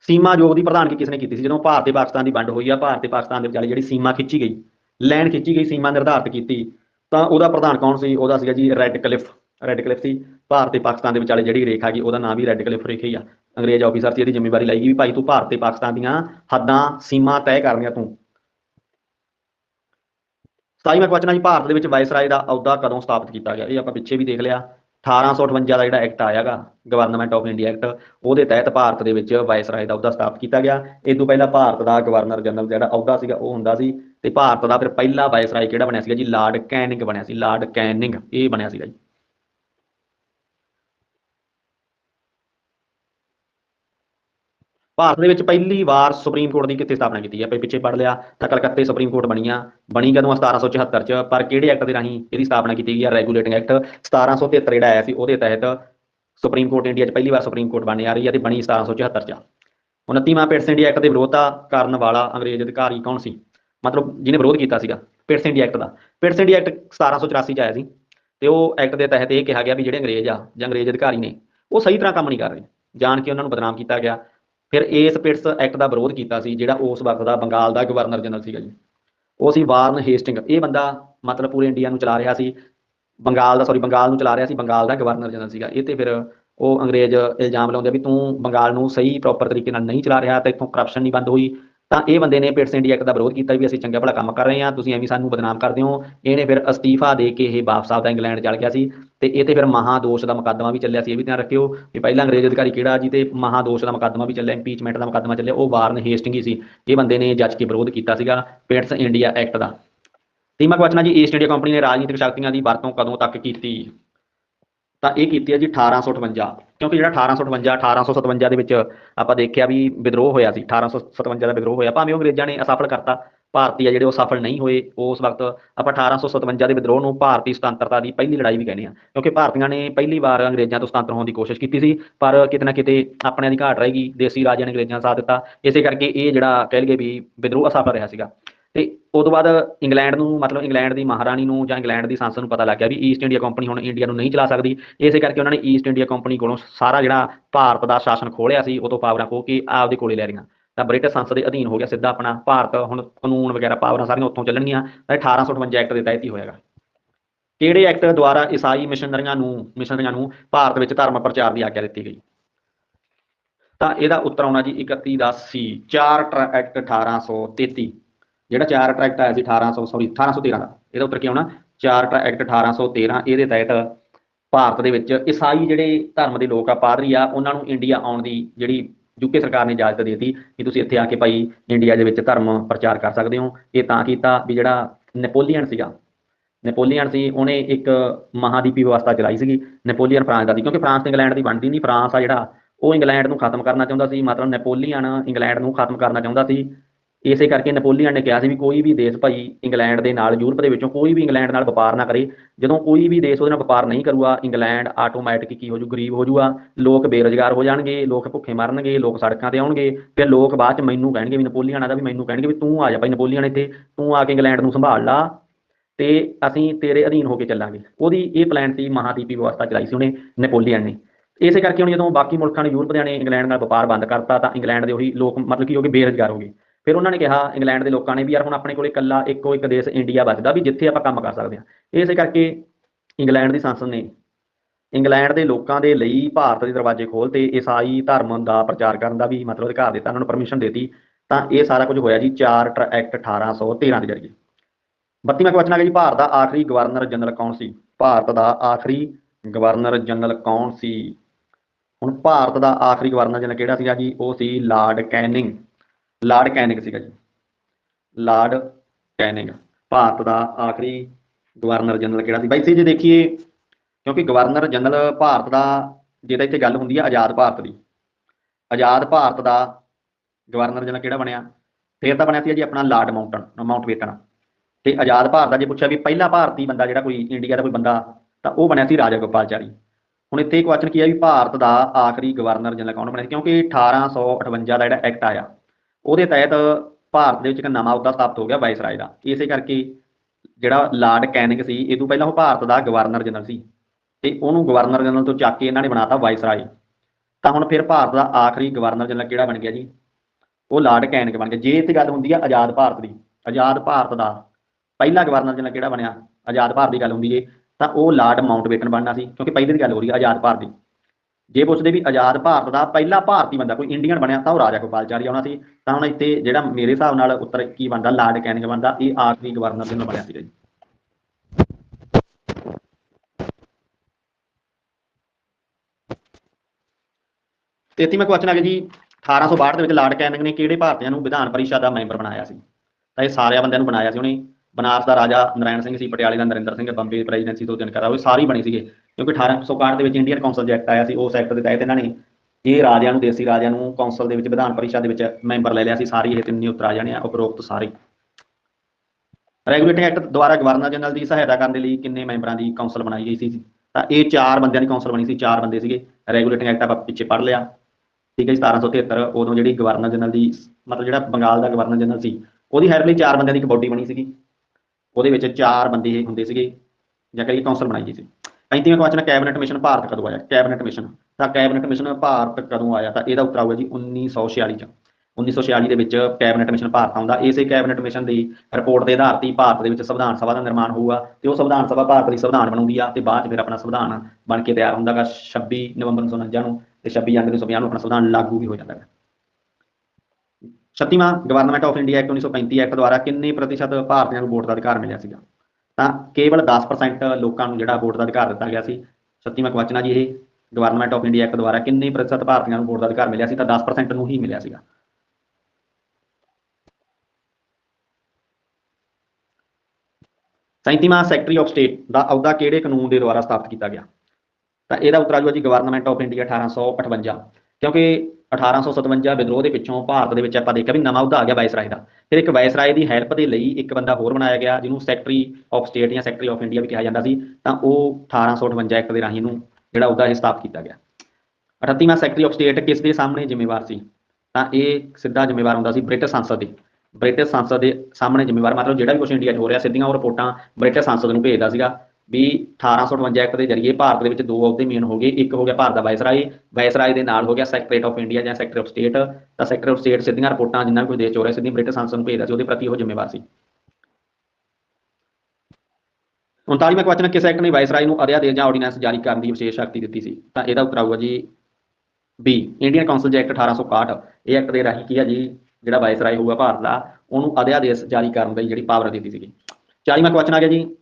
ਸੀਮਾ ਯੋਗ ਦੀ ਪ੍ਰਧਾਨਗੀ ਕਿਸ ਨੇ ਕੀਤੀ ਸੀ? ਜਦੋਂ ਭਾਰਤ ਤੇ ਪਾਕਿਸਤਾਨ ਦੀ ਵੰਡ ਹੋਈ ਆ, ਭਾਰਤ ਤੇ ਪਾਕਿਸਤਾਨ ਦੇ ਵਿਚਾਲੇ ਜਿਹੜੀ ਸੀਮਾ ਖਿੱਚੀ ਗਈ ਲਾਈਨ ਖਿੱਚੀ ਗਈ, ਸੀਮਾ ਨਿਰਧਾਰਿਤ ਕੀਤੀ, ਤਾਂ ਉਹਦਾ ਪ੍ਰਧਾਨ ਕੌਣ ਸੀ? ਉਹਦਾ ਸੀਗਾ ਜੀ ਰੈੱਡ ਕਲਿਫ ਰੈੱਡ ਕਲਿਫ ਸੀ। ਭਾਰਤ ਤੇ ਪਾਕਿਸਤਾਨ ਦੇ ਵਿਚਾਲੇ ਜਿਹੜੀ ਰੇਖਾ ਗਈ ਉਹਦਾ ਨਾਮ ਵੀ ਰੈੱਡ ਕਲਿਫ ਰੇਖਾ ਹੀ ਆ। ਅੰਗਰੇਜ਼ ਆਫੀਸਰ ਸੀ, ਇਹਦੀ ਜ਼ਿੰਮੇਵਾਰੀ ਲਈ ਗਈ ਵੀ ਭਾਈ ਤੂੰ ਭਾਰਤ ਤੇ ਪਾਕਿਸਤਾਨ ਦੀਆਂ ਹੱਦਾਂ, ਸੀਮਾ ਤੈਅ ਕਰਨੀਆਂ ਤੂੰ। 27ਵਾਂ ਕੁਐਸਚਨ ਆ ਜੀ, ਭਾਰਤ ਦੇ ਵਿੱਚ ਵਾਇਸਰਾਏ ਦਾ ਅਹੁਦਾ ਕਦੋਂ ਸਥਾਪਿਤ ਕੀਤਾ ਗਿਆ? ਇਹ ਆਪਾਂ ਪਿੱਛੇ ਵੀ ਦੇਖ ਲਿਆ। 1858 ਦਾ ਜਿਹੜਾ ਐਕਟ ਆਇਆਗਾ ਗਵਰਨਮੈਂਟ ਆਫ ਇੰਡੀਆ ਐਕਟ ਉਹਦੇ ਤਹਿਤ ਭਾਰਤ ਦੇ ਵਿੱਚ ਵਾਇਸਰਾਏ ਦਾ ਅਹੁਦਾ ਸਥਾਪਿਤ ਕੀਤਾ ਗਿਆ। ਇਹ ਤੋਂ ਪਹਿਲਾਂ ਭਾਰਤ ਦਾ ਗਵਰਨਰ ਜਨਰਲ ਜਿਹੜਾ ਅਹੁਦਾ ਸੀਗਾ, ਉਹ ਹੁੰਦਾ ਸੀ। ਤੇ ਭਾਰਤ ਦਾ ਫਿਰ ਪਹਿਲਾ ਵਾਇਸਰਾਏ ਕਿਹੜਾ ਬਣਿਆ ਸੀਗਾ ਜੀ? ਲਾਰਡ ਕੈਨਿੰਗ ਬਣਿਆ ਸੀ ਲਾਰਡ ਕੈਨਿੰਗ ਇਹ ਬਣਿਆ ਸੀਗਾ ਜੀ। ਭਾਰਤ ਦੇ ਵਿੱਚ ਪਹਿਲੀ ਵਾਰ ਸੁਪਰੀਮ ਕੋਰਟ ਦੀ ਕਿੱਥੇ ਸਥਾਪਨਾ ਕੀਤੀ ਹੈ? ਆਪਾਂ ਪਿੱਛੇ ਪੜ ਲਿਆ, ਤਾਂ ਕਲਕੱਤੇ ਸੁਪਰੀਮ ਕੋਰਟ ਬਣੀ ਆ। ਬਣੀ ਕਦੋਂ 1774 ਚ। ਪਰ ਕਿਹੜੇ ਐਕਟ ਦੇ ਰਾਹੀਂ ਇਹਦੀ ਸਥਾਪਨਾ ਕੀਤੀ ਗਈ ਹੈ ਰੈਗੂਲੇਟਿੰਗ ਐਕਟ 1773 ਜਿਹੜਾ ਆਇਆ ਸੀ, ਉਹਦੇ ਤਹਿਤ ਸੁਪਰੀਮ ਕੋਰਟ ਇੰਡੀਆ 'ਚ ਪਹਿਲੀ ਵਾਰ ਸੁਪਰੀਮ ਕੋਰਟ ਬਣ ਆ ਰਹੀ ਹੈ ਤੇ ਬਣੀ 1774 ਚ। 29ਵਾਂ ਪਿਟਸ ਇੰਡੀਆ ਐਕਟ ਦੇ ਵਿਰੋਧਤਾ ਕਰਨ ਵਾਲਾ ਅੰਗਰੇਜ਼ ਅਧਿਕਾਰੀ ਕੌਣ ਸੀ? ਮਤਲਬ ਜਿਹਨੇ ਵਿਰੋਧ ਕੀਤਾ ਸੀਗਾ, ਪਿਟਸ ਇੰਡੀਆ ਐਕਟ ਦਾ। ਪਿਟਸ ਇੰਡੀਆ ਐਕਟ 1784 ਚ ਆਇਆ ਸੀ ਤੇ ਉਹ ਐਕਟ ਦੇ ਤਹਿਤ ਇਹ ਕਿਹਾ ਗਿਆ ਵੀ ਜਿਹੜੇ ਅੰਗਰੇਜ਼ ਆ ਜਾਂ ਅੰਗਰੇਜ਼ ਅਧਿਕਾਰੀ ਨੇ, ਉਹ ਸਹੀ ਤਰ੍ਹਾਂ ਕੰਮ ਨਹੀਂ ਕਰ ਰਹੇ। ਜਾਣ ਕੇ ਉਹਨਾਂ ਨੂੰ ਬਦਨਾਮ ਕੀਤਾ ਗਿਆ। ਫਿਰ ਇਸ ਪਿਟਸ ਐਕਟ ਦਾ ਵਿਰੋਧ ਕੀਤਾ ਸੀ, ਜਿਹੜਾ ਉਸ ਵਕਤ ਦਾ ਬੰਗਾਲ ਦਾ ਗਵਰਨਰ ਜਨਰਲ ਸੀਗਾ ਜੀ। ਉਹ ਸੀ ਵਾਰਨ ਹੇਸਟਿੰਗ। ਇਹ ਬੰਦਾ ਮਤਲਬ ਪੂਰੇ ਇੰਡੀਆ ਨੂੰ ਚਲਾ ਰਿਹਾ ਸੀ, ਬੰਗਾਲ ਦਾ ਸੌਰੀ ਬੰਗਾਲ ਨੂੰ ਚਲਾ ਰਿਹਾ ਸੀ, ਬੰਗਾਲ ਦਾ ਗਵਰਨਰ ਜਨਰਲ ਸੀਗਾ। ਇਹ ਤੇ ਫਿਰ ਉਹ ਅੰਗਰੇਜ਼ ਇਲਜ਼ਾਮ ਲਾਉਂਦੇ ਵੀ ਤੂੰ ਬੰਗਾਲ ਨੂੰ ਸਹੀ ਪ੍ਰੋਪਰ ਤਰੀਕੇ ਨਾਲ ਨਹੀਂ ਚਲਾ ਰਿਹਾ, ਤੇ ਇੱਥੋਂ ਕਰਪਸ਼ਨ ਨਹੀਂ ਬੰਦ ਹੋਈ। ਤਾਂ ਇਹ ਬੰਦੇ ਨੇ ਪਿਟਸ ਇੰਡੀਆ ਐਕਟ ਦਾ ਵਿਰੋਧ ਕੀਤਾ ਵੀ ਅਸੀਂ ਚੰਗਾ ਭਲਾ ਕੰਮ ਕਰ ਰਹੇ ਹਾਂ, ਤੁਸੀਂ ਐਵੇਂ ਸਾਨੂੰ ਬਦਨਾਮ ਕਰਦੇ ਹੋ। ਇਹਨੇ ਫਿਰ ਅਸਤੀਫਾ ਦੇ ਕੇ ਇਹ ਵਾਪਸ ਆਪਦਾ ਇੰਗਲੈਂਡ ਚਲ ਗਿਆ ਸੀ ਤੇ ਇਹ ਤੇ ਫਿਰ ਮਹਾਦੋਸ਼ ਦਾ ਮੁਕੱਦਮਾ ਵੀ ਚੱਲਿਆ ਸੀ, ਇਹ ਵੀ ਧਿਆਨ ਰੱਖਿਓ ਵੀ ਪਹਿਲਾਂ ਅੰਗਰੇਜ਼ ਅਧਿਕਾਰੀ ਕਿਹੜਾ ਜੀ ਤੇ ਮਹਾਦੋਸ਼ ਦਾ ਮੁਕੱਦਮਾ ਵੀ ਚੱਲਿਆ ਇੰਪੀਚਮੈਂਟ ਦਾ ਮੁਕੱਦਮਾ ਚੱਲਿਆ, ਉਹ ਵਾਰਨ ਹੇਸਟਿੰਗ ਹੀ ਸੀ। ਇਹ ਬੰਦੇ ਨੇ ਜੱਜ ਕੇ ਵਿਰੋਧ ਕੀਤਾ ਸੀਗਾ ਪਿਟਸ ਇੰਡੀਆ ਐਕਟ ਦਾ। ਤੀਮਾ ਕੁਐਸਚਨ ਜੀ ਈਸਟ ਇੰਡੀਆ ਕੰਪਨੀ ਨੇ ਰਾਜਨੀਤਿਕ ਸ਼ਕਤੀਆਂ ਦੀ ਵਰਤੋਂ ਕਦੋਂ ਤੱਕ ਕੀਤੀ? ਤਾਂ ਇਹ ਕੀਤੀ ਹੈ ਜੀ 1858 ਕਿਉਂਕਿ ਜਿਹੜਾ 1858 1857 ਦੇ ਵਿੱਚ ਆਪਾਂ ਦੇਖਿਆ ਵੀ ਵਿਦਰੋਹ ਹੋਇਆ ਸੀ 1857 ਦਾ ਵਿਦਰੋਹ ਹੋਇਆ, ਭਾਵੇਂ ਉਹ ਅੰਗਰੇਜ਼ਾਂ ਨੇ ਅਸਫਲ ਕਰਤਾ, ਭਾਰਤੀ ਆ ਜਿਹੜੇ ਉਹ ਸਫਲ ਨਹੀਂ ਹੋਏ, ਉਸ ਵਕਤ ਆਪਾਂ 1857 ਦੇ ਵਿਦਰੋਹ ਨੂੰ ਭਾਰਤੀ ਸੁਤੰਤਰਤਾ ਦੀ ਪਹਿਲੀ ਲੜਾਈ ਵੀ ਕਹਿੰਦੇ ਆ ਕਿਉਂਕਿ ਭਾਰਤੀਆਂ ਨੇ ਪਹਿਲੀ ਵਾਰ ਅੰਗਰੇਜ਼ਾਂ ਤੋਂ ਸੁਤੰਤਰ ਹੋਣ ਦੀ ਕੋਸ਼ਿਸ਼ ਕੀਤੀ ਸੀ, ਪਰ ਕਿਤੇ ਨਾ ਕਿਤੇ ਆਪਣਿਆਂ ਦੀ ਘਾਟ ਰਹੇਗੀ ਦੇਸੀ ਰਾਜਿਆਂ ਨੇ ਅੰਗਰੇਜ਼ਾਂ ਦਾ ਸਾਥ ਦਿੱਤਾ, ਇਸੇ ਕਰਕੇ ਇਹ ਜਿਹੜਾ ਕਹਿ ਲਈਏ ਵੀ ਵਿਦਰੋਹ ਅਸਫਲ ਰਿਹਾ ਸੀਗਾ। ਤੇ ਉਸ ਤੋਂ ਬਾਅਦ ਇੰਗਲੈਂਡ ਨੂੰ, ਮਤਲਬ ਇੰਗਲੈਂਡ ਦੀ ਮਹਾਰਾਣੀ ਨੂੰ ਜਾਂ ਇੰਗਲੈਂਡ ਦੀ ਸੰਸਦ ਨੂੰ ਪਤਾ ਲੱਗ ਗਿਆ ਵੀ ਈਸਟ ਇੰਡੀਆ ਕੰਪਨੀ ਹੁਣ ਇੰਡੀਆ ਨੂੰ ਨਹੀਂ ਚਲਾ ਸਕਦੀ। ਇਸੇ ਕਰਕੇ ਉਹਨਾਂ ਨੇ ਈਸਟ ਇੰਡੀਆ ਕੰਪਨੀ ਕੋਲੋਂ ਸਾਰਾ ਜਿਹੜਾ ਭਾਰਤ ਦਾ ਸ਼ਾਸਨ ਖੋਲਿਆ ਸੀ ਉਹ ਤੋਂ ਪਾਵਰਾਂ ਖੋ ਕੇ ਆਪਦੇ ਕੋਲੇ ਲੈ ਰਹੀਆਂ। ਤਾਂ ਬ੍ਰਿਟਿਸ਼ ਸੰਸਦ ਦੇ ਅਧੀਨ ਹੋ ਗਿਆ ਸਿੱਧਾ ਆਪਣਾ। ਭਾਰਤ ਹੁਣ ਕਾਨੂੰਨ ਵਗੈਰਾ ਪਾਵਰਾਂ ਸਾਰੀਆਂ ਉੱਥੋਂ ਚੱਲਣਗੀਆਂ। ਤਾਂ 1858 ਐਕਟ ਦੇ ਤਹਿਤ ਹੀ ਹੋਏਗਾ ਕਿਹੜੇ ਐਕਟ ਦੁਆਰਾ ਈਸਾਈ ਮਿਸ਼ਨਰੀਆਂ ਨੂੰ ਮਿਸ਼ਨਰੀਆਂ ਨੂੰ ਭਾਰਤ ਵਿੱਚ ਧਰਮ ਪ੍ਰਚਾਰ ਦੀ ਆਗਿਆ ਦਿੱਤੀ ਗਈ? ਤਾਂ ਇਹਦਾ ਉੱਤਰ ਆਉਣਾ ਜੀ 31 ਦਾ ਸੀ ਚਾਰਟਰ ਐਕਟ 1833 ਜਿਹੜਾ ਚਾਰਟਰ ਐਕਟ ਆਇਆ ਸੀ 1800 ਸੌਰੀ 1813 ਦਾ, ਇਹਦਾ ਉੱਤਰ ਕੀ ਆਉਣਾ? ਚਾਰਟਰ ਐਕਟ 1813 ਇਹਦੇ ਤਹਿਤ ਭਾਰਤ ਦੇ ਵਿੱਚ ਈਸਾਈ ਜਿਹੜੇ ਧਰਮ ਦੇ ਲੋਕ ਆ, ਪਾਦਰੀ ਆ, ਉਹਨਾਂ ਨੂੰ ਇੰਡੀਆ ਆਉਣ ਦੀ ਜਿਹੜੀ ਯੂਕੇ ਸਰਕਾਰ ਨੇ ਇਜਾਜ਼ਤ ਦੇ ਦਿੱਤੀ ਕਿ ਤੁਸੀਂ ਇੱਥੇ ਆ ਕੇ ਭਾਈ ਇੰਡੀਆ ਦੇ ਵਿੱਚ ਧਰਮ ਪ੍ਰਚਾਰ ਕਰ ਸਕਦੇ ਹੋ। ਇਹ ਤਾਂ ਕੀਤਾ ਵੀ ਜਿਹੜਾ ਨੈਪੋਲੀਅਨ ਸੀਗਾ, ਨੈਪੋਲੀਅਨ ਸੀ, ਉਹਨੇ ਇੱਕ ਮਹਾਦੀਪੀ ਵਿਵਸਥਾ ਚਲਾਈ ਸੀਗੀ, ਨੈਪੋਲੀਅਨ ਫਰਾਂਸ ਦਾ ਸੀ, ਕਿਉਂਕਿ ਫਰਾਂਸ ਤੇ ਇੰਗਲੈਂਡ ਦੀ ਬਣਦੀ ਨਹੀਂ, ਫਰਾਂਸ ਆ ਜਿਹੜਾ, ਉਹ ਇੰਗਲੈਂਡ ਨੂੰ ਖਤਮ ਕਰਨਾ ਚਾਹੁੰਦਾ ਸੀ, ਮਤਲਬ ਨੈਪੋਲੀਅਨ ਇੰਗਲੈਂਡ ਨੂੰ ਖਤਮ ਕਰਨਾ ਚਾਹੁੰਦਾ ਸੀ। ਇਸੇ ਕਰਕੇ ਨੈਪੋਲੀਅਨ ਨੇ ਕਿਹਾ ਸੀ ਵੀ ਕੋਈ ਵੀ ਦੇਸ਼ ਭਾਈ ਇੰਗਲੈਂਡ ਦੇ ਨਾਲ, ਯੂਰਪ ਦੇ ਵਿੱਚੋਂ ਕੋਈ ਵੀ ਇੰਗਲੈਂਡ ਨਾਲ ਵਪਾਰ ਨਾ ਕਰੇ। ਜਦੋਂ ਕੋਈ ਵੀ ਦੇਸ਼ ਉਹਦੇ ਨਾਲ ਵਪਾਰ ਨਹੀਂ ਕਰੂਗਾ, ਇੰਗਲੈਂਡ ਆਟੋਮੈਟਿਕ ਕੀ ਹੋ ਜੂ, ਗਰੀਬ ਹੋ ਜੂਗਾ। ਲੋਕ ਬੇਰੁਜ਼ਗਾਰ ਹੋ ਜਾਣਗੇ, ਲੋਕ ਭੁੱਖੇ ਮਰਨਗੇ, ਲੋਕ ਸੜਕਾਂ ਤੇ ਆਉਣਗੇ। ਫਿਰ ਲੋਕ ਬਾਅਦ ਚ ਮੈਨੂੰ ਕਹਿਣਗੇ ਵੀ ਨੈਪੋਲੀਅਨ ਆਦਾ ਵੀ ਮੈਨੂੰ ਕਹਿਣਗੇ ਵੀ ਤੂੰ ਆ ਜਾ ਭਾਈ ਨੈਪੋਲੀਅਨ ਇੱਥੇ, ਤੂੰ ਆ ਕੇ ਇੰਗਲੈਂਡ ਨੂੰ ਸੰਭਾਲ ਲਾ ਤੇ ਅਸੀਂ ਤੇਰੇ ਅਧੀਨ ਹੋ ਕੇ ਚੱਲਾਂਗੇ। ਉਹਦੀ ਇਹ ਪਲਾਨ ਸੀ, ਮਹਾਦੀਪੀ ਵਿਵਸਥਾ ਚਲਾਈ ਸੀ ਉਹਨੇ ਨੈਪੋਲੀਅਨ ਨੇ। ਇਸੇ ਕਰਕੇ ਹੁਣ ਜਦੋਂ ਬਾਕੀ ਮੁਲਕਾਂ ਨੇ ਯੂਰਪ ਦੇ ਨੇ ਇੰਗਲੈਂਡ ਨਾਲ ਵਪਾਰ ਬੰਦ ਕਰਤਾ ਤਾਂ ਇੰਗਲੈਂਡ ਦੇ ਉਹੀ ਲੋਕ ਮਤਲਬ ਕੀ ਹੋ ਗਏ ਬੇਰੁਜ਼ਗਾਰ ਹੋ ਗਏ। ਫਿਰ ਉਹਨਾਂ ਨੇ ਕਿਹਾ ਇੰਗਲੈਂਡ ਦੇ ਲੋਕਾਂ ਨੇ ਵੀ ਯਾਰ ਹੁਣ ਆਪਣੇ ਕੋਲ ਇਕੱਲਾ ਇੱਕੋ ਇੱਕ ਦੇਸ਼ ਇੰਡੀਆ ਬਚਦਾ ਵੀ ਜਿੱਥੇ ਆਪਾਂ ਕੰਮ ਕਰ ਸਕਦੇ ਹਾਂ। ਇਸੇ ਕਰਕੇ ਇੰਗਲੈਂਡ ਦੀ ਸੰਸਦ ਨੇ ਇੰਗਲੈਂਡ ਦੇ ਲੋਕਾਂ ਦੇ ਲਈ ਭਾਰਤ ਦੇ ਦਰਵਾਜ਼ੇ ਖੋਲ੍ਹਤੇ ਈਸਾਈ ਧਰਮ ਦਾ ਪ੍ਰਚਾਰ ਕਰਨ ਦਾ ਵੀ ਮਤਲਬ ਅਧਿਕਾਰ ਦਿੱਤਾ, ਉਹਨਾਂ ਨੂੰ ਪਰਮਿਸ਼ਨ ਦਿੱਤੀ, ਤਾਂ ਇਹ ਸਾਰਾ ਕੁਝ ਹੋਇਆ ਜੀ ਚਾਰਟਰ ਐਕਟ 1813 ਦੇ ਜ਼ਰੀਏ। 32ਵਾਂ ਕੁਐਸਚਨ ਆ ਗਿਆ ਜੀ, ਭਾਰਤ ਦਾ ਆਖਰੀ ਗਵਰਨਰ ਜਨਰਲ ਕੌਣ ਸੀ। ਭਾਰਤ ਦਾ ਆਖਰੀ ਗਵਰਨਰ ਜਨਰਲ ਕੌਣ ਸੀ। ਹੁਣ ਭਾਰਤ ਦਾ ਆਖਰੀ ਗਵਰਨਰ ਜਨਰਲ ਕਿਹੜਾ ਸੀਗਾ ਜੀ? ਉਹ ਸੀ ਲਾਰਡ ਕੈਨਿੰਗ। ਲਾਰਡ ਕੈਨਿੰਗ ਸੀਗਾ ਜੀ। ਲਾਰਡ ਕੈਨਿੰਗ, ਭਾਰਤ ਦਾ ਆਖਰੀ ਗਵਰਨਰ ਜਨਰਲ ਕਿਹੜਾ ਸੀ? ਬਾਈ ਸੀ ਜੇ ਦੇਖੀਏ, ਕਿਉਂਕਿ ਗਵਰਨਰ ਜਨਰਲ ਭਾਰਤ ਦਾ, ਜਿਹਦਾ ਇੱਥੇ ਗੱਲ ਹੁੰਦੀ ਹੈ ਆਜ਼ਾਦ ਭਾਰਤ ਦੀ। ਆਜ਼ਾਦ ਭਾਰਤ ਦਾ ਗਵਰਨਰ ਜਨਰਲ ਕਿਹੜਾ ਬਣਿਆ? ਫੇਰ ਤਾਂ ਬਣਿਆ ਸੀ ਜੀ ਆਪਣਾ ਲਾਰਡ ਮਾਊਂਟਨ, ਮਾਊਂਟ ਬੇਟਨ। ਤੇ ਆਜ਼ਾਦ ਭਾਰਤ ਦਾ ਜੇ ਪੁੱਛਿਆ ਵੀ ਪਹਿਲਾ ਭਾਰਤੀ ਬੰਦਾ ਜਿਹੜਾ ਕੋਈ ਇੰਡੀਆ ਦਾ ਕੋਈ ਬੰਦਾ, ਤਾਂ ਉਹ ਬਣਿਆ ਸੀ ਰਾਜਾ ਗੋਪਾਲਚਾਰੀ ਹੁਣ ਇੱਥੇ ਕੁਐਸਚਨ ਕੀ ਹੈ ਵੀ ਭਾਰਤ ਦਾ ਆਖਰੀ ਗਵਰਨਰ ਜਨਰਲ ਕੌਣ ਬਣਿਆ ਸੀ? ਕਿਉਂਕਿ 1858 ਦਾ ਜਿਹੜਾ ਐਕਟ ਆਇਆ ਉਹਦੇ ਤਹਿਤ ਭਾਰਤ ਦੇ ਵਿੱਚ ਇੱਕ ਨਵਾਂ ਅਹੁਦਾ ਸਥਾਪਿਤ ਹੋ ਗਿਆ ਵਾਇਸਰਾਏ ਦਾ। ਇਸੇ ਕਰਕੇ ਜਿਹੜਾ ਲਾਰਡ ਕੈਨਿੰਗ ਸੀ ਇਹ ਤੋਂ ਪਹਿਲਾਂ ਉਹ ਭਾਰਤ ਦਾ ਗਵਰਨਰ ਜਨਰਲ ਸੀ ਤੇ ਉਹਨੂੰ ਗਵਰਨਰ ਜਨਰਲ ਤੋਂ ਚੱਕ ਕੇ ਇਹਨਾਂ ਨੇ ਬਣਾਤਾ ਵਾਇਸਰਾਏ ਤਾਂ ਹੁਣ ਫਿਰ ਭਾਰਤ ਦਾ ਆਖਰੀ ਗਵਰਨਰ ਜਨਰਲ ਕਿਹੜਾ ਬਣ ਗਿਆ ਜੀ? ਉਹ ਲਾਰਡ ਕੈਨਿੰਗ ਬਣ ਗਿਆ। ਜੇ ਇੱਥੇ ਗੱਲ ਹੁੰਦੀ ਆ ਆਜ਼ਾਦ ਭਾਰਤ ਦੀ, ਆਜ਼ਾਦ ਭਾਰਤ ਦਾ ਪਹਿਲਾ ਗਵਰਨਰ ਜਨਰਲ ਕਿਹੜਾ ਬਣਿਆ? ਆਜ਼ਾਦ ਭਾਰਤ ਦੀ ਗੱਲ ਹੁੰਦੀ ਏ, ਤਾਂ ਉਹ ਲਾਰਡ ਮਾਊਂਟਬੇਟਨ ਬਣਨਾ ਸੀ, ਕਿਉਂਕਿ ਪਹਿਲੇ ਦੀ ਗੱਲ ਹੋ ਰਹੀ ਹੈ ਆਜ਼ਾਦ ਭਾਰਤ ਦੀ। ਜੇ ਪੁੱਛਦੇ ਵੀ ਆਜ਼ਾਦ ਭਾਰਤ ਦਾ ਪਹਿਲਾ ਭਾਰਤੀ ਬੰਦਾ ਕੋਈ ਇੰਡੀਅਨ ਬਣਿਆ ਤਾਂ ਉਹ ਰਾਜਾ ਗੋਪਾਲਚਾਰੀ ਆਉਣਾ ਸੀ। ਤਾਂ ਹੁਣ ਇੱਥੇ ਜਿਹੜਾ ਮੇਰੇ ਹਿਸਾਬ ਨਾਲ ਉੱਤਰ ਕੀ ਬਣਦਾ, ਲਾਰਡ ਕੈਨਿੰਗ ਬਣਦਾ, ਇਹ ਆਖਰੀ ਗਵਰਨਰ ਜਨਰਲ ਬਣਿਆ ਸੀ ਜੀ। ਤੇਤੀਵਾਂ ਕੁਐਸਚਨ ਆ ਗਿਆ ਜੀ 1862 ਦੇ ਵਿੱਚ ਲਾਰਡ ਕੈਨਿੰਗ ਨੇ ਕਿਹੜੇ ਭਾਰਤੀਆਂ ਨੂੰ ਵਿਧਾਨ ਪਰਿਸ਼ਦ ਦਾ ਮੈਂਬਰ ਬਣਾਇਆ ਸੀ? ਤਾਂ ਇਹ ਸਾਰਿਆਂ ਬੰਦਿਆਂ ਨੂੰ ਬਣਾਇਆ ਸੀ ਉਹਨੇ। ਬਨਾਰਸ ਦਾ ਰਾਜਾ ਨਰਾਇਣ ਸਿੰਘ ਸੀ, ਪਟਿਆਲੇ ਦਾ ਨਰਿੰਦਰ ਸਿੰਘ, ਬੰਬੇ ਪ੍ਰੈਜ਼ੀਡੈਂਸੀ ਤੋਂ ਦਿਨ ਕਰਾ ਉਹ ਸਾਰੇ ਬਣੇ ਸੀਗੇ। ਕਿਉਂਕਿ 1861 ਦੇ ਵਿੱਚ ਇੰਡੀਅਨ ਕਾਉਂਸਲ ਐਕਟ ਆਇਆ ਸੀ, ਉਸ ਐਕਟ ਦੇ ਤਹਿਤ ਇਹਨਾਂ ਨੇ ਇਹ ਰਾਜਿਆਂ ਨੂੰ, ਦੇਸੀ ਰਾਜਿਆਂ ਨੂੰ ਕੌਂਸਲ ਦੇ ਵਿੱਚ, ਵਿਧਾਨ ਪਰਿਸ਼ਦ ਦੇ ਵਿੱਚ ਮੈਂਬਰ ਲੈ ਲਿਆ ਸੀ, ਸਾਰੀ ਇਹ ਤਿੰਨੇ ਉੱਤਰ ਆ ਨੇ, ਉਪਰੋਕਤ ਸਾਰੇ। ਰੈਗੂਲੇਟਿੰਗ ਐਕਟ ਦੁਆਰਾ ਗਵਰਨਰ ਜਨਰਲ ਦੀ ਸਹਾਇਤਾ ਕਰਨ ਦੇ ਲਈ ਕਿੰਨੇ ਮੈਂਬਰਾਂ ਦੀ ਕੌਂਸਲ ਬਣਾਈ ਗਈ ਸੀ? ਤਾਂ ਇਹ ਚਾਰ ਬੰਦਿਆਂ ਦੀ ਕੌਂਸਲ ਬਣੀ ਸੀ, ਚਾਰ ਬੰਦੇ ਸੀਗੇ। ਰੈਗੂਲੇਟਿੰਗ ਐਕਟ ਆਪਾਂ ਪਿੱਛੇ ਪੜ੍ਹ ਲਿਆ। ਠੀਕ ਹੈ ਜੀ 1773 ਉਦੋਂ ਜਿਹੜੀ ਗਵਰਨਰ ਜਨਰਲ ਦੀ, ਮਤਲਬ ਜਿਹੜਾ ਬੰਗਾਲ ਦਾ ਗਵਰਨਰ ਜਨਰਲ ਸੀ, ਉਹਦੀ ਹੈਡ ਲਈ ਚਾਰ ਬੰਦਿਆਂ ਦੀ ਇੱਕ ਬੋਡੀ ਬਣੀ ਸੀਗੀ। ਉਹਦੇ ਵਿੱਚ ਚਾਰ ਬੰਦੇ ਇਹ ਹੁੰਦੇ ਸੀਗੇ, ਜਾਂ ਕਹੀਏ ਕੌਂਸਲ ਬਣਾਈ ਗਈ ਸੀ। 35ਵਾਂ ਕੁਐਸਚਨ ਕੈਬਨਿਟ ਮਿਸ਼ਨ ਭਾਰਤ ਕਦੋਂ ਆਇਆ? ਕੈਬਨਿਟ ਮਿਸ਼ਨ ਤਾਂ ਕੈਬਨਿਟ ਮਿਸ਼ਨ ਭਾਰਤ ਕਦੋਂ ਆਇਆ? ਤਾਂ ਇਹਦਾ ਉੱਤਰ ਆਊਗਾ ਜੀ 1946 ਚ। 1946 ਦੇ ਵਿੱਚ ਕੈਬਨਿਟ ਮਿਸ਼ਨ ਭਾਰਤ ਆਉਂਦਾ। ਇਸੇ ਕੈਬਨਿਟ ਮਿਸ਼ਨ ਦੀ ਰਿਪੋਰਟ ਦੇ ਆਧਾਰ ਤੇ ਭਾਰਤ ਦੇ ਵਿੱਚ ਸੰਵਿਧਾਨ ਸਭਾ ਦਾ ਨਿਰਮਾਣ ਹੋਊਗਾ ਤੇ ਉਹ ਸੰਵਿਧਾਨ ਸਭਾ ਭਾਰਤ ਦੀ ਸੰਵਿਧਾਨ ਬਣਾਉਂਦੀ ਆ ਤੇ ਬਾਅਦ ਚ ਫਿਰ ਆਪਣਾ ਸੰਵਿਧਾਨ ਬਣ ਕੇ ਤਿਆਰ ਹੁੰਦਾਗਾ 26 ਨਵੰਬਰ 1949 ਨੂੰ ਤੇ 26 ਜਨਵਰੀ 1950 ਨੂੰ ਆਪਣਾ ਸੰਵਿਧਾਨ ਲਾਗੂ ਵੀ ਹੋ ਜਾਂਦਾ ਹੈ 36ਵਾਂ government of India act 1935 act ਦੁਆਰਾ ਕਿੰਨੇ ਪ੍ਰਤੀਸ਼ਤ ਭਾਰਤੀਆਂ ਨੂੰ ਵੋਟ ਦਾ ਅਧਿਕਾਰ ਮਿਲਿਆ ਸੀਗਾ? ਤਾਂ ਕੇਵਲ 10% ਲੋਕਾਂ ਨੂੰ ਜਿਹੜਾ ਵੋਟ ਦਾ ਅਧਿਕਾਰ ਦਿੱਤਾ ਗਿਆ ਸੀ। 37ਵਾਂ ਕੁਐਸਚਨ ਆ ਜੀ, ਇਹ ਗਵਰਨਮੈਂਟ ਆਫ ਇੰਡੀਆ ਐਕਟ ਦੁਆਰਾ ਕਿੰਨੇ ਪ੍ਰਤੀਸ਼ਤ ਭਾਰਤੀਆਂ ਨੂੰ ਵੋਟ ਦਾ ਅਧਿਕਾਰ ਮਿਲਿਆ ਸੀ ਤਾਂ 10% ਨੂੰ ਹੀ ਮਿਲਿਆ ਸੀਗਾ। ਸੈਂਤੀਵਾਂ ਸੈਕਟਰੀ ਆਫ ਸਟੇਟ ਦਾ ਅਹੁਦਾ ਕਿਹੜੇ ਕਾਨੂੰਨ ਦੇ ਦੁਆਰਾ ਸਥਾਪਿਤ ਕੀਤਾ ਗਿਆ? ਤਾਂ ਇਹਦਾ ਉੱਤਰ ਆਜੂਗਾ ਜੀ ਗਵਰਨਮੈਂਟ ਆਫ ਇੰਡੀਆ 1858 ਕਿਉਂਕਿ 1857 ਵਿਦਰੋਹ ਦੇ ਪਿੱਛੋਂ ਭਾਰਤ ਦੇ ਵਿੱਚ ਆਪਾਂ ਦੇਖਿਆ ਵੀ ਨਵਾਂ ਅਹੁਦਾ ਆ ਗਿਆ ਵਾਇਸਰਾਏ ਦਾ। ਫਿਰ ਇੱਕ ਵਾਇਸਰਾਏ ਦੀ ਹੈਲਪ ਦੇ ਲਈ ਇੱਕ ਬੰਦਾ ਹੋਰ ਬਣਾਇਆ ਗਿਆ, ਜਿਹਨੂੰ ਸੈਕਟਰੀ ਆਫ ਸਟੇਟ ਜਾਂ ਸੈਕਟਰੀ ਆਫ ਇੰਡੀਆ ਵੀ ਕਿਹਾ ਜਾਂਦਾ ਸੀ, ਤਾਂ ਉਹ 1858 ਐਕਟ ਦੇ ਰਾਹੀਂ ਨੂੰ ਜਿਹੜਾ ਅਹੁਦਾ ਇਹ ਸਥਾਪਿਤ ਕੀਤਾ ਗਿਆ। 38ਵਾਂ ਸੈਕਟਰੀ ਆਫ ਸਟੇਟ ਕਿਸ ਦੇ ਸਾਹਮਣੇ ਜ਼ਿੰਮੇਵਾਰ ਸੀ? ਤਾਂ ਇਹ ਸਿੱਧਾ ਜ਼ਿੰਮੇਵਾਰ ਹੁੰਦਾ ਸੀ ਬ੍ਰਿਟਿਸ਼ ਸੰਸਦ ਦੇ। ਬ੍ਰਿਟਿਸ਼ ਸੰਸਦ ਦੇ ਸਾਹਮਣੇ ਜ਼ਿੰਮੇਵਾਰ, ਮਤਲਬ ਜਿਹੜਾ ਵੀ ਕੁਝ ਇੰਡੀਆ 'ਚ ਹੋ ਰਿਹਾ, ਸਿੱਧੀਆਂ ਉਹ ਰਿਪੋਰਟਾਂ ਬ੍ਰਿਟਿਸ਼ ਸੰਸਦ ਨੂੰ ਭੇਜਦਾ ਸੀਗਾ। ਵੀ 1858 ਐਕਟ ਦੇ ਜ਼ਰੀਏ ਭਾਰਤ ਦੇ ਵਿੱਚ ਦੋ ਅਹੁਦੇ ਮੇਨ ਹੋ ਗਏ। ਇੱਕ ਹੋ ਗਿਆ ਭਾਰਤ ਦਾ ਵਾਇਸਰਾਏ ਵਾਇਸਰਾਏ ਦੇ ਨਾਲ ਹੋ ਗਿਆ ਸੈਕਟਰੀਏਟ ਆਫ ਇੰਡੀਆ ਜਾਂ ਸੈਕਟਰੀ ਆਫ ਸਟੇਟ ਤਾਂ ਸੈਕਟਰੀ ਆਫ ਸਟੇਟ ਸਿੱਧੀਆਂ ਰਿਪੋਰਟਾਂ ਜਿੰਨਾ ਕੋਈ ਦੇਸ਼ ਹੋ ਰਿਹਾ, ਸਿੱਧੀਆਂ ਬ੍ਰਿਟਿਸ਼ ਸੰਸਦ ਨੂੰ ਭੇਜਦਾ ਸੀ, ਉਹਦੇ ਪ੍ਰਤੀ ਉਹ ਜ਼ਿੰਮੇਵਾਰ ਸੀ। 39ਵਾਂ ਕੁਐਸਚਨ ਕਿਸ ਐਕਟ ਨੇ ਵਾਇਸਰਾਏ ਨੂੰ ਅਧਿਆਦੇਸ਼ ਜਾਂ ਆਰਡੀਨੈਂਸ ਜਾਰੀ ਕਰਨ ਦੀ ਵਿਸ਼ੇਸ਼ ਸ਼ਕਤੀ ਦਿੱਤੀ ਸੀ? ਤਾਂ ਇਹਦਾ ਉੱਤਰ ਆਊਗਾ ਜੀ ਬੀ ਇੰਡੀਅਨ ਕਾਉਂਸਲ ਦੇ ਐਕਟ 1861 ਇਹ ਐਕਟ ਦੇ ਰਾਹੀਂ ਕੀ ਹੈ ਜੀ? ਜਿਹੜਾ ਵਾਇਸਰਾਏ ਹੋਊਗਾ ਭਾਰਤ ਦਾ, ਉਹਨੂੰ ਅਧਿਆਦੇਸ਼ ਜਾਰੀ ਕਰਨ ਦੀ ਜਿਹੜੀ ਪਾਵਰ ਦਿੱਤੀ ਸੀਗੀ। 40ਵਾਂ ਕੁਐਸਚਨ ਆ ਗਿਆ ਜੀ।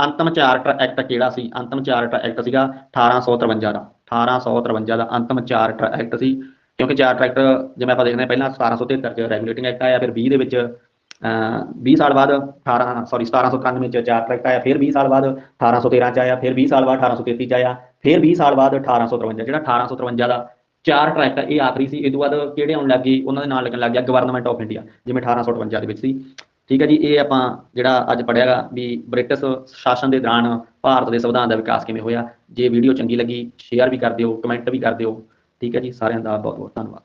ਅੰਤਮ ਚਾਰਟਰ ਐਕਟ ਕਿਹੜਾ ਸੀ? ਅੰਤਮ ਚਾਰਟਰ ਐਕਟ ਸੀਗਾ 1853 ਦਾ। 1853 ਦਾ ਅੰਤਮ ਚਾਰਟਰ ਐਕਟ ਸੀ। ਕਿਉਂਕਿ ਚਾਰਟਰ ਐਕਟ ਜਿਵੇਂ ਆਪਾਂ ਦੇਖਦੇ ਹਾਂ, ਪਹਿਲਾਂ 1773 ਚ ਰੈਗੂਲੇਟਿੰਗ ਐਕਟ ਆਇਆ, ਫਿਰ 20 ਦੇ ਵਿੱਚ, ਅਹ 20 ਸਾਲ ਬਾਅਦ 18 ਸੌਰੀ 1791 ਚ ਚਾਰਟਰ ਐਕਟ ਆਇਆ, ਫਿਰ 20 ਸਾਲ ਬਾਅਦ 1813 ਚ ਆਇਆ, ਫਿਰ 20 ਸਾਲ ਬਾਅਦ 1833 ਚ ਆਇਆ, ਫਿਰ 20 ਸਾਲ ਬਾਅਦ 1853 ਜਿਹੜਾ 1853 ਦਾ ਚਾਰ ਐਕਟ ਇਹ ਆਖਰੀ ਸੀ, ਇਹ ਤੋਂ ਬਾਅਦ ਕਿਹੜੇ ਆਉਣ ਲੱਗੇ ਉਹਨਾਂ ਦੇ ਨਾਲ ਲੱਗਣ ਲੱਗ ਗਿਆ ਗਵਰਨਮੈਂਟ ਆਫ ਇੰਡੀਆ ਜਿਵੇਂ 1858 ਦੇ ਵਿੱਚ ਸੀ। ਠੀਕ ਹੈ ਜੀ, ਇਹ ਆਪਾਂ ਜਿਹੜਾ ਅੱਜ ਪੜਿਆਗਾ ਵੀ ਬ੍ਰਿਟਿਸ਼ ਸ਼ਾਸਨ ਦੇ ਦੌਰਾਨ ਭਾਰਤ ਦੇ ਸੰਵਿਧਾਨ ਦਾ ਵਿਕਾਸ ਕਿਵੇਂ ਹੋਇਆ, ਜੇ ਵੀਡੀਓ ਚੰਗੀ ਲੱਗੀ ਸ਼ੇਅਰ ਵੀ ਕਰ ਦਿਓ ਕਮੈਂਟ ਵੀ ਕਰ ਦਿਓ, ਠੀਕ ਹੈ ਜੀ, ਸਾਰਿਆਂ ਦਾ ਬਹੁਤ ਬਹੁਤ ਧੰਨਵਾਦ।